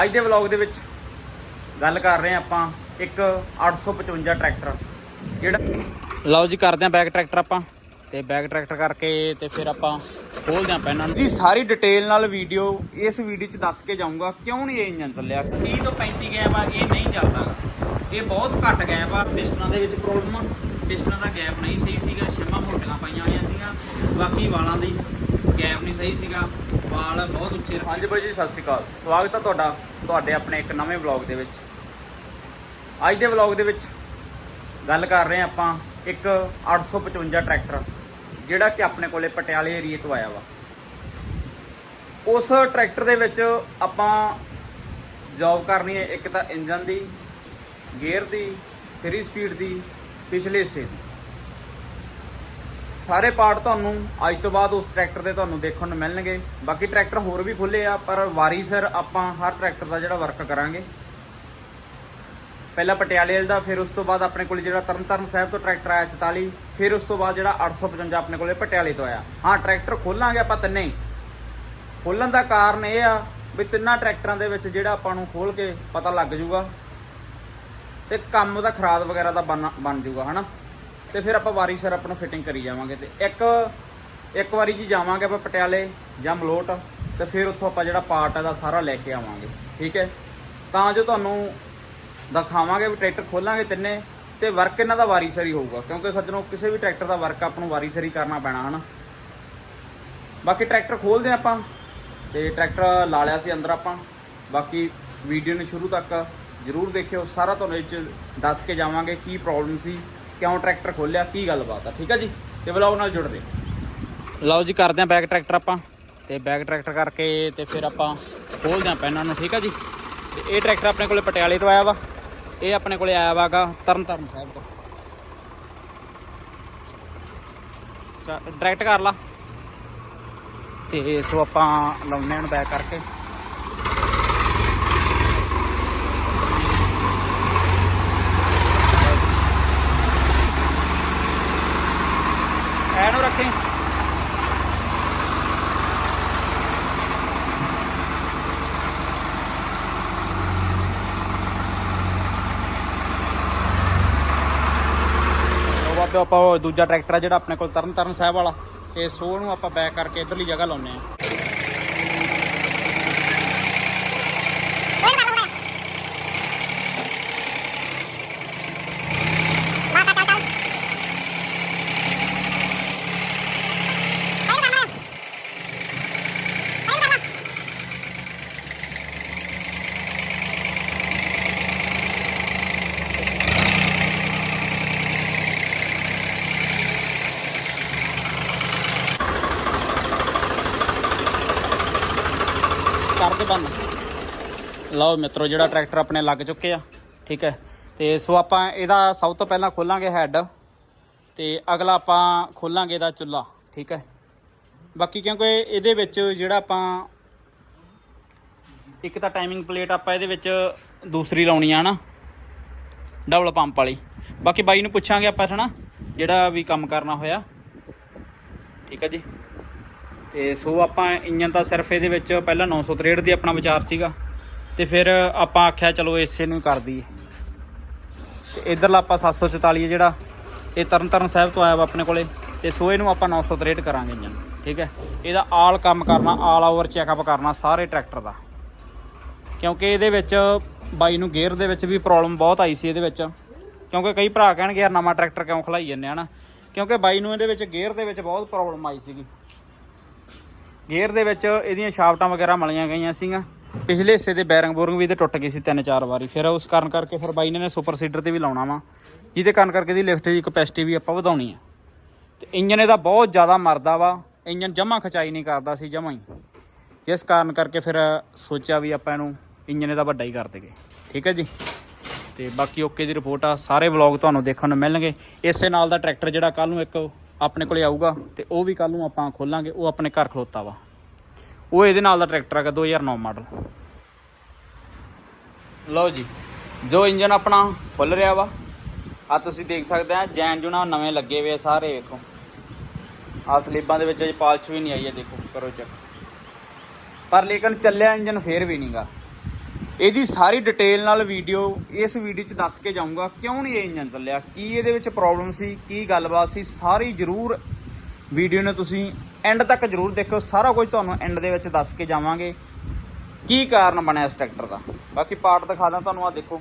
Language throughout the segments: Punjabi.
ਅੱਜ ਦੇ ਵਲੌਗ ਦੇ ਵਿੱਚ ਗੱਲ ਕਰ ਰਹੇ ਆਪਾਂ ਇੱਕ 855 ਟਰੈਕਟਰ। ਜਿਹੜਾ ਲਓ ਜੀ, ਕਰਦੇ ਹਾਂ ਬੈਕ ਟਰੈਕਟਰ ਆਪਾਂ। ਤੇ ਬੈਕ ਟਰੈਕਟਰ ਕਰਕੇ ਤੇ ਫਿਰ ਆਪਾਂ ਖੋਲਦੇ ਹਾਂ ਪੈਨਾਂ ਨੂੰ। ਦੀ ਸਾਰੀ ਡਿਟੇਲ ਨਾਲ ਵੀਡੀਓ ਇਸ ਵੀਡੀਓ 'ਚ ਦੱਸ ਕੇ ਜਾਊਂਗਾ ਕਿਉਂ ਨਹੀਂ ਇਹ ਇੰਜਨ ਚੱਲਿਆ। 30 ਤੋਂ 35 ਗੈਪ ਆ, ਇਹ ਨਹੀਂ ਚੱਲਦਾ। ਇਹ ਬਹੁਤ ਘੱਟ ਗੈਪ ਆ, ਪਿਸਟਨਾਂ ਦੇ ਵਿੱਚ ਪ੍ਰੋਬਲਮ ਆ। ਪਿਸਟਨਾਂ ਦਾ ਗੈਪ ਨਹੀਂ ਸਹੀ ਸੀਗਾ ਸ਼ਿਮਾ ਮੋਟੀਆਂ ਪਾਈਆਂ ਹੋਈਆਂ ਸੀਗੀਆਂ। ਬਾਕੀ ਵਾਲਾਂ ਦੀ ਗੈਪ ਨਹੀਂ ਸਹੀ ਸੀਗਾ, ਵਾਲ ਬਹੁਤ ਉੱਚੇ ਹਾਂਜੀ ਬਾਈ ਜੀ, ਸਤਿ ਸ਼੍ਰੀ ਅਕਾਲ। ਸਵਾਗਤ ਹੈ ਤੁਹਾਡਾ, ਤੁਹਾਡੇ ਆਪਣੇ ਇੱਕ ਨਵੇਂ ਵਲੌਗ ਦੇ ਵਿੱਚ। ਅੱਜ ਦੇ ਵਲੌਗ ਦੇ ਵਿੱਚ ਗੱਲ ਕਰ ਰਹੇ ਹਾਂ ਆਪਾਂ ਇੱਕ 855 ਟਰੈਕਟਰ, ਜਿਹੜਾ ਕਿ ਆਪਣੇ ਕੋਲੇ ਪਟਿਆਲੇ ਏਰੀਏ ਤੋਂ ਆਇਆ ਵਾ। ਉਸ ਟਰੈਕਟਰ ਦੇ ਵਿੱਚ ਆਪਾਂ ਜੌਬ ਕਰਨੀ ਹੈ ਇੱਕ ਤਾਂ ਇੰਜਨ ਦੀ ਗੇਅਰ ਦੀ 3 ਸਪੀਡ ਦੀ ਪਿਛਲੇ ਹਿੱਸੇ ਦੀ। ਸਾਰੇ ਪਾਰਟ ਤੁਹਾਨੂੰ ਅੱਜ ਤੋਂ ਬਾਅਦ ਉਸ ਟਰੈਕਟਰ ਦੇ ਤੁਹਾਨੂੰ ਦੇਖਣ ਨੂੰ ਮਿਲਣਗੇ। ਬਾਕੀ ਟਰੈਕਟਰ ਹੋਰ ਵੀ ਖੁੱਲੇ ਆ, ਪਰ ਵਾਰੀ ਸਰ ਆਪਾਂ ਹਰ ਟਰੈਕਟਰ ਦਾ ਜਿਹੜਾ ਵਰਕ ਕਰਾਂਗੇ। ਪਹਿਲਾਂ ਪਟਿਆਲੇ ਵਾਲੇ ਦਾ, ਫਿਰ ਉਸ ਤੋਂ ਬਾਅਦ ਆਪਣੇ ਕੋਲ ਜਿਹੜਾ ਤਰਨਤਾਰਨ ਸਾਹਿਬ ਤੋਂ ਟਰੈਕਟਰ ਆਇਆ 44 ਫਿਰ ਉਸ ਤੋਂ ਬਾਅਦ ਜਿਹੜਾ 855 ਆਪਣੇ ਕੋਲੇ ਪਟਿਆਲੇ ਤੋਂ ਆਇਆ। ਹਾਂ, ਟਰੈਕਟਰ ਖੋਲਾਂਗੇ ਆਪਾਂ ਤਿੰਨੇ। ਹੀ ਖੋਲਣ ਦਾ ਕਾਰਨ ਇਹ ਆ ਵੀ ਤਿੰਨਾਂ ਟਰੈਕਟਰਾਂ ਦੇ ਵਿੱਚ ਜਿਹੜਾ ਆਪਾਂ ਨੂੰ ਖੋਲ ਕੇ ਪਤਾ ਲੱਗ ਜਾਊਗਾ ਤੇ ਕੰਮ ਉਹਦਾ ਖਰਾਦ ਵਗੈਰਾ ਦਾ ਬਣ ਬਣ ਜਾਊਗਾ, ਹਨਾ? ਤੇ ਫਿਰ ਆਪਾਂ ਵਾਰੀ ਸਿਰ ਆਪਣਾ ਫਿਟਿੰਗ ਕਰੀ ਜਾਵਾਂਗੇ ਤੇ ਇੱਕ ਇੱਕ ਵਾਰੀ ਜੀ ਜਾਵਾਂਗੇ ਆਪਾਂ ਪਟਿਆਲੇ ਜਾਂ ਮਲੋਟ, ਤੇ ਫਿਰ ਉੱਥੋਂ ਆਪਾਂ ਜਿਹੜਾ ਪਾਰਟ ਹੈ ਦਾ ਸਾਰਾ ਲੈ ਕੇ ਆਵਾਂਗੇ, ਠੀਕ ਹੈ? ਤਾਂ ਜੋ ਤੁਹਾਨੂੰ ਦਿਖਾਵਾਂਗੇ ਵੀ ਟਰੈਕਟਰ ਖੋਲਾਂਗੇ ਤਿੰਨੇ, ਤੇ ਵਰਕ ਇਹਨਾਂ ਦਾ ਵਾਰੀ ਸਰੀ ਹੋਊਗਾ, ਕਿਉਂਕਿ ਸੱਜਣੋ ਕਿਸੇ ਵੀ ਟਰੈਕਟਰ ਦਾ ਵਰਕ ਆਪਾਂ ਨੂੰ ਵਾਰੀ ਸਰੀ ਕਰਨਾ ਪੈਣਾ, ਹਨਾ? ਬਾਕੀ ਟਰੈਕਟਰ ਖੋਲਦੇ ਹਾਂ ਆਪਾਂ, ਤੇ ਟਰੈਕਟਰ ਲਾ ਲਿਆ ਸੀ ਅੰਦਰ ਆਪਾਂ, ਬਾਕੀ ਵੀਡੀਓ ਨੂੰ ਸ਼ੁਰੂ ਤੱਕ ਜਰੂਰ ਦੇਖਿਓ, ਸਾਰਾ ਤੁਹਾਨੂੰ ਇਹ 'ਚ ਦੱਸ ਕੇ ਜਾਵਾਂਗੇ ਕੀ ਪ੍ਰੋਬਲਮ ਸੀ, ਕਿਉਂ ਟਰੈਕਟਰ ਖੋਲਿਆ ਕੀ ਗੱਲਬਾਤ ਆ, ਠੀਕ ਆ ਜੀ? ਤੇ ਵਲੌਗ ਨਾਲ ਜੁੜਦੇ ਲਓ ਜੀ, ਕਰਦੇ ਆਂ ਬੈਕ ਟਰੈਕਟਰ ਆਪਾਂ, ਤੇ ਬੈਕ ਟਰੈਕਟਰ ਕਰਕੇ ਤੇ ਫਿਰ ਆਪਾਂ ਖੋਲਦੇ ਆਂ ਪੈਨਾਂ ਨੂੰ, ਠੀਕ ਆ ਜੀ? ਤੇ ਇਹ ਟਰੈਕਟਰ ਆਪਣੇ ਕੋਲੇ ਪਟਿਆਲੇ ਤੋਂ ਆਇਆ ਵਾ, ਇਹ ਆਪਣੇ ਕੋਲੇ ਆਇਆ ਵਾਗਾ ਤਰਨਤਾਰਨ ਸਾਹਿਬ ਤੋਂ। ਡਾਇਰੈਕਟ ਕਰ ਲਾ। ਤੇ ਸੋ ਆਪਾਂ ਲਾਉਨੇ ਨੂੰ ਬੈਕ ਕਰਕੇ। ਐਨੂੰ ਬਾਬੇ, ਆਪਾਂ ਉਹ ਦੂਜਾ ਟਰੈਕਟਰ ਆ ਜਿਹੜਾ ਆਪਣੇ ਕੋਲ ਤਰਨ ਤਾਰਨ ਸਾਹਿਬ ਵਾਲਾ, ਤੇ ਸੋ ਨੂੰ ਆਪਾਂ ਬੈਕ ਕਰਕੇ ਇਧਰਲੀ ਜਗ੍ਹਾ ਲਾਉਨੇ ਆ ਕਰ ਦੇ ਬੰਦ ਲਓ ਮਿੱਤਰੋ, ਜਿਹੜਾ ਟਰੈਕਟਰ ਆਪਣੇ ਲੱਗ ਚੁੱਕੇ ਆ, ਠੀਕ ਹੈ। ਤੇ ਸੋ ਆਪਾਂ ਇਹਦਾ ਸਭ ਤੋਂ ਪਹਿਲਾਂ ਖੋਲਾਂਗੇ ਹੈੱਡ, ਤੇ ਅਗਲਾ ਆਪਾਂ ਖੋਲਾਂਗੇ ਇਹਦਾ ਚੁੱਲਾ, ਠੀਕ ਹੈ। ਬਾਕੀ ਕਿਉਂਕਿ ਇਹਦੇ ਵਿੱਚ ਜਿਹੜਾ ਆਪਾਂ, ਇੱਕ ਤਾਂ ਟਾਈਮਿੰਗ ਪਲੇਟ ਆਪਾਂ ਇਹਦੇ ਵਿੱਚ ਦੂਸਰੀ ਲਾਉਣੀ ਆ ਨਾ ਡਬਲ ਪੰਪ ਵਾਲੀ। ਬਾਕੀ ਬਾਈ ਨੂੰ ਪੁੱਛਾਂਗੇ ਆਪਾਂ ਹਨਾ ਜਿਹੜਾ ਵੀ ਕੰਮ ਕਰਨਾ ਹੋਇਆ। ਠੀਕ ਹੈ ਜੀ। ਤੇ ਸੋ ਆਪਾਂ ਇੰਜਨ ਤਾਂ ਸਿਰਫ ਇਹਦੇ ਵਿੱਚ ਪਹਿਲਾਂ 963 ਦੀ ਆਪਣਾ ਵਿਚਾਰ ਸੀਗਾ। ਤੇ ਫਿਰ ਆਪਾਂ ਆਖਿਆ ਚਲੋ ਇਸੇ ਨੂੰ ਹੀ ਕਰ ਦਈਏ। ਤੇ ਇਧਰਲਾ ਆਪਾਂ 744 ਜਿਹੜਾ, ਇਹ ਤਰਨਤਾਰਨ ਸਾਹਿਬ ਤੋਂ ਆਇਆ ਵਾ ਆਪਣੇ ਕੋਲੇ, ਤੇ ਸੋ ਇਹਨੂੰ ਆਪਾਂ 963 ਕਰਾਂਗੇ ਇੰਜਨ ਠੀਕ ਹੈ? ਇਹਦਾ ਆਲ ਕੰਮ ਕਰਨਾ, ਆਲ ਓਵਰ ਚੈੱਕਅਪ ਕਰਨਾ ਸਾਰੇ ਟਰੈਕਟਰ ਦਾ। ਕਿਉਂਕਿ ਇਹਦੇ ਵਿੱਚ ਬਾਈ ਨੂੰ ਗੇਅਰ ਦੇ ਵਿੱਚ ਵੀ ਪ੍ਰੋਬਲਮ ਬਹੁਤ ਆਈ ਸੀ ਇਹਦੇ ਵਿੱਚ। ਕਿਉਂਕਿ ਕਈ ਭਰਾ ਕਹਿਣਗੇ, ਯਾਰ ਨਵਾਂ ਟਰੈਕਟਰ ਕਿਉਂ ਖਲਾਈ ਜੰਨੇ ਹਨਾ ਕਿਉਂਕਿ ਬਾਈ ਨੂੰ ਇਹਦੇ ਵਿੱਚ ਗੇਅਰ ਦੇ ਵਿੱਚ ਬਹੁਤ ਪ੍ਰੋਬਲਮ ਆਈ ਸੀਗੀ। ਗੇਅਰ ਦੇ ਵਿੱਚ ਇਹਦੀਆਂ ਸ਼ਾਫਟਾਂ ਵਗੈਰਾ ਮਲੀਆਂ ਗਈਆਂ ਸੀਗੀਆਂ। ਪਿਛਲੇ ਹਿੱਸੇ ਦੇ ਬੈਰਿੰਗ ਬੋਰਿੰਗ ਵੀ ਇਹਦੇ ਟੁੱਟ ਗਈ ਸੀ ਤਿੰਨ ਚਾਰ ਵਾਰੀ। ਫਿਰ ਉਸ ਕਾਰਨ ਕਰਕੇ ਫਿਰ ਬਾਈ ਨੇ ਸੁਪਰ ਸੀਡਰ ਤੇ ਵੀ ਲਾਉਣਾ ਵਾ, ਜਿਹਦੇ ਕਾਰਨ ਕਰਕੇ ਇਹਦੀ ਲਿਫਟ ਦੀ ਕਪੈਸਿਟੀ ਵੀ ਆਪਾਂ ਵਧਾਉਣੀ ਆ। ਤੇ ਇੰਜਨ ਇਹਦਾ ਬਹੁਤ ਜ਼ਿਆਦਾ ਮਰਦਾ ਵਾ ਇੰਜਨ ਜਮਾ ਖਚਾਈ ਨਹੀਂ ਕਰਦਾ ਸੀ ਜਮਾ ਹੀ। ਜਿਸ ਕਾਰਨ ਕਰਕੇ ਫਿਰ ਸੋਚਿਆ ਵੀ ਆਪਾਂ ਇਹਨੂੰ ਇੰਜਨ ਇਹਦਾ ਵੱਡਾ ਹੀ ਕਰ ਦੇਗੇ ਠੀਕ ਹੈ ਜੀ? ਤੇ ਬਾਕੀ ਓਕੇ ਦੀ ਰਿਪੋਰਟ ਆ। ਸਾਰੇ ਵਲੌਗ ਤੁਹਾਨੂੰ ਦੇਖਣ ਨੂੰ ਮਿਲਣਗੇ। ਇਸੇ ਨਾਲ ਦਾ ਟਰੈਕਟਰ ਜਿਹੜਾ ਕੱਲ ਨੂੰ ਇੱਕ ਆਪਣੇ ਕੋਲੇ ਆਊਗਾ, ਤੇ ਉਹ ਵੀ ਕੱਲ ਨੂੰ ਆਪਾਂ ਖੋਲਾਂਗੇ। ਉਹ ਆਪਣੇ ਘਰ ਖਲੋਤਾ ਵਾ। ਉਹ ਇਹਦੇ ਨਾਲ ਦਾ ਟਰੈਕਟਰ ਹੈਗਾ 2009 ਮਾਡਲ। ਲਓ ਜੀ, ਜੋ ਇੰਜਨ ਆਪਣਾ ਖੁੱਲ ਰਿਹਾ ਵਾ ਆ ਤੁਸੀਂ ਦੇਖ ਸਕਦੇ ਆ, ਜੈਨ ਜੁਨਾ ਨਵੇਂ ਲੱਗੇ ਹੋਏ ਸਾਰੇ ਵੇਖੋ ਆ ਸਲੀਬਾਂ ਦੇ ਵਿੱਚ ਅਜੇ ਪਾਲਸ਼ ਵੀ ਨਹੀਂ ਆਈ ਹੈ, ਦੇਖੋ, ਕਰੋ ਚੈੱਕ ਪਰ ਲੇਕਿਨ ਚੱਲਿਆ ਇੰਜਨ ਫੇਰ ਵੀ ਨਹੀਂਗਾ ਇਹਦੀ ਸਾਰੀ ਡਿਟੇਲ ਨਾਲ ਵੀਡੀਓ ਇਸ ਵੀਡੀਓ 'ਚ ਦੱਸ ਕੇ ਜਾਊਂਗਾ ਕਿਉਂ ਨਹੀਂ ਇਹ ਇੰਜਨ ਚੱਲਿਆ, ਕੀ ਇਹਦੇ ਵਿੱਚ ਪ੍ਰੋਬਲਮ ਸੀ, ਕੀ ਗੱਲਬਾਤ ਸੀ, ਸਾਰੀ ਜ਼ਰੂਰ ਵੀਡੀਓ ਨੂੰ ਤੁਸੀਂ ਐਂਡ ਤੱਕ ਜ਼ਰੂਰ ਦੇਖਿਓ। ਸਾਰਾ ਕੁਝ ਤੁਹਾਨੂੰ ਐਂਡ ਦੇ ਵਿੱਚ ਦੱਸ ਕੇ ਜਾਵਾਂਗੇ। ਕੀ ਕਾਰਨ ਬਣਿਆ ਇਸ ਟਰੈਕਟਰ ਦਾ? ਬਾਕੀ ਪਾਰਟ ਦਿਖਾ ਦਾਂ ਤੁਹਾਨੂੰ ਆ ਦੇਖੋ।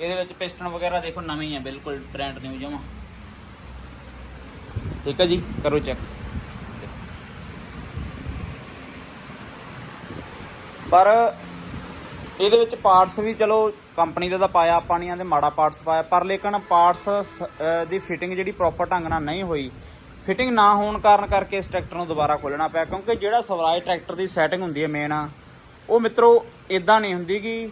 ਇਹਦੇ ਵਿੱਚ ਪਿਸਟਨ ਵਗੈਰਾ ਦੇਖੋ, ਨਵੇਂ ਹੀ ਆ ਬਿਲਕੁਲ ਬ੍ਰਾਂਡ ਨਿਊ ਜਮਾ। ਠੀਕ ਹੈ ਜੀ, ਕਰੋ ਚੈੱਕ ਪਰ ਇਹਦੇ ਵਿੱਚ ਪਾਰਟਸ ਵੀ ਚਲੋ ਕੰਪਨੀ ਦਾ ਤਾਂ ਪਾਇਆ, ਆਪਾਂ ਨਹੀਂ ਆਂਦੇ, ਮਾੜਾ ਪਾਰਟਸ ਪਾਇਆ। ਪਰ ਲੇਕਿਨ ਪਾਰਟਸ ਦੀ ਫਿਟਿੰਗ ਜਿਹੜੀ ਪ੍ਰੋਪਰ ਢੰਗ ਨਾਲ ਨਹੀਂ ਹੋਈ ਫਿਟਿੰਗ ਨਾ ਹੋਣ ਕਾਰਨ ਕਰਕੇ ਇਸ ਟਰੈਕਟਰ ਨੂੰ ਦੁਬਾਰਾ ਖੋਲਣਾ ਪਿਆ ਕਿਉਂਕਿ ਜਿਹੜਾ ਸਵਰਾਜ ਟਰੈਕਟਰ ਦੀ ਸੈਟਿੰਗ ਹੁੰਦੀ ਹੈ ਮੇਨ ਉਹ ਮਿੱਤਰੋ ਇਦਾਂ ਨਹੀਂ ਹੁੰਦੀ ਕਿ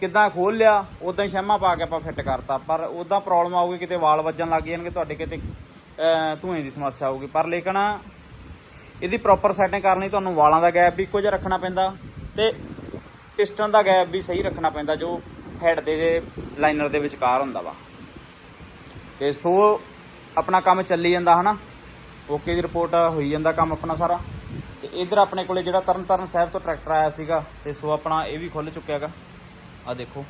ਕਿੱਦਾਂ ਖੋਲ ਲਿਆ ਉਦਾਂ ਹੀ ਸ਼ੈਮਾ ਪਾ ਕੇ ਆਪਾਂ ਫਿੱਟ ਕਰਤਾ ਪਰ ਉਦਾਂ ਪ੍ਰੋਬਲਮ ਆਊਗੀ ਕਿਤੇ ਵਾਲ ਵੱਜਣ ਲੱਗ ਜਾਣਗੇ ਤੁਹਾਡੇ ਕਿਤੇ ਅਹ, ਧੂਏ ਦੀ ਸਮੱਸਿਆ ਆਊਗੀ। ਪਰ ਲੇਕਿਨ ਇਹਦੀ ਪ੍ਰੋਪਰ ਸੈਟਿੰਗ ਕਰਨ ਲਈ ਤੁਹਾਨੂੰ ਵਾਲਾਂ ਦਾ ਗੈਪ ਵੀ ਇੱਕੋ ਜਿਹਾ ਰੱਖਣਾ ਪੈਂਦਾ ਤੇ ਪਿਸਟਨ ਦਾ ਗੈਪ ਵੀ ਸਹੀ ਰੱਖਣਾ ਪੈਂਦਾ ਜੋ ਹੈਡ ਦੇ ਦੇ ਲਾਈਨਰ ਦੇ ਵਿਚਕਾਰ ਹੁੰਦਾ ਵਾ। ਤੇ ਸੋ ਆਪਣਾ ਕੰਮ ਚੱਲੀ ਜਾਂਦਾ, ਹਨਾ? ਓਕੇ ਦੀ ਰਿਪੋਰਟ ਹੋਈ ਜਾਂਦਾ ਕੰਮ ਆਪਣਾ ਸਾਰਾ। ਤੇ ਇਧਰ ਆਪਣੇ ਕੋਲੇ ਜਿਹੜਾ ਤਰਨਤਾਰਨ ਸਾਹਿਬ ਤੋਂ ਟਰੈਕਟਰ ਆਇਆ ਸੀਗਾ, ਤੇ ਸੋ ਆਪਣਾ ਇਹ ਵੀ ਖੁੱਲ ਚੁੱਕਿਆ ਹੈਗਾ। ਆ ਦੇਖੋ।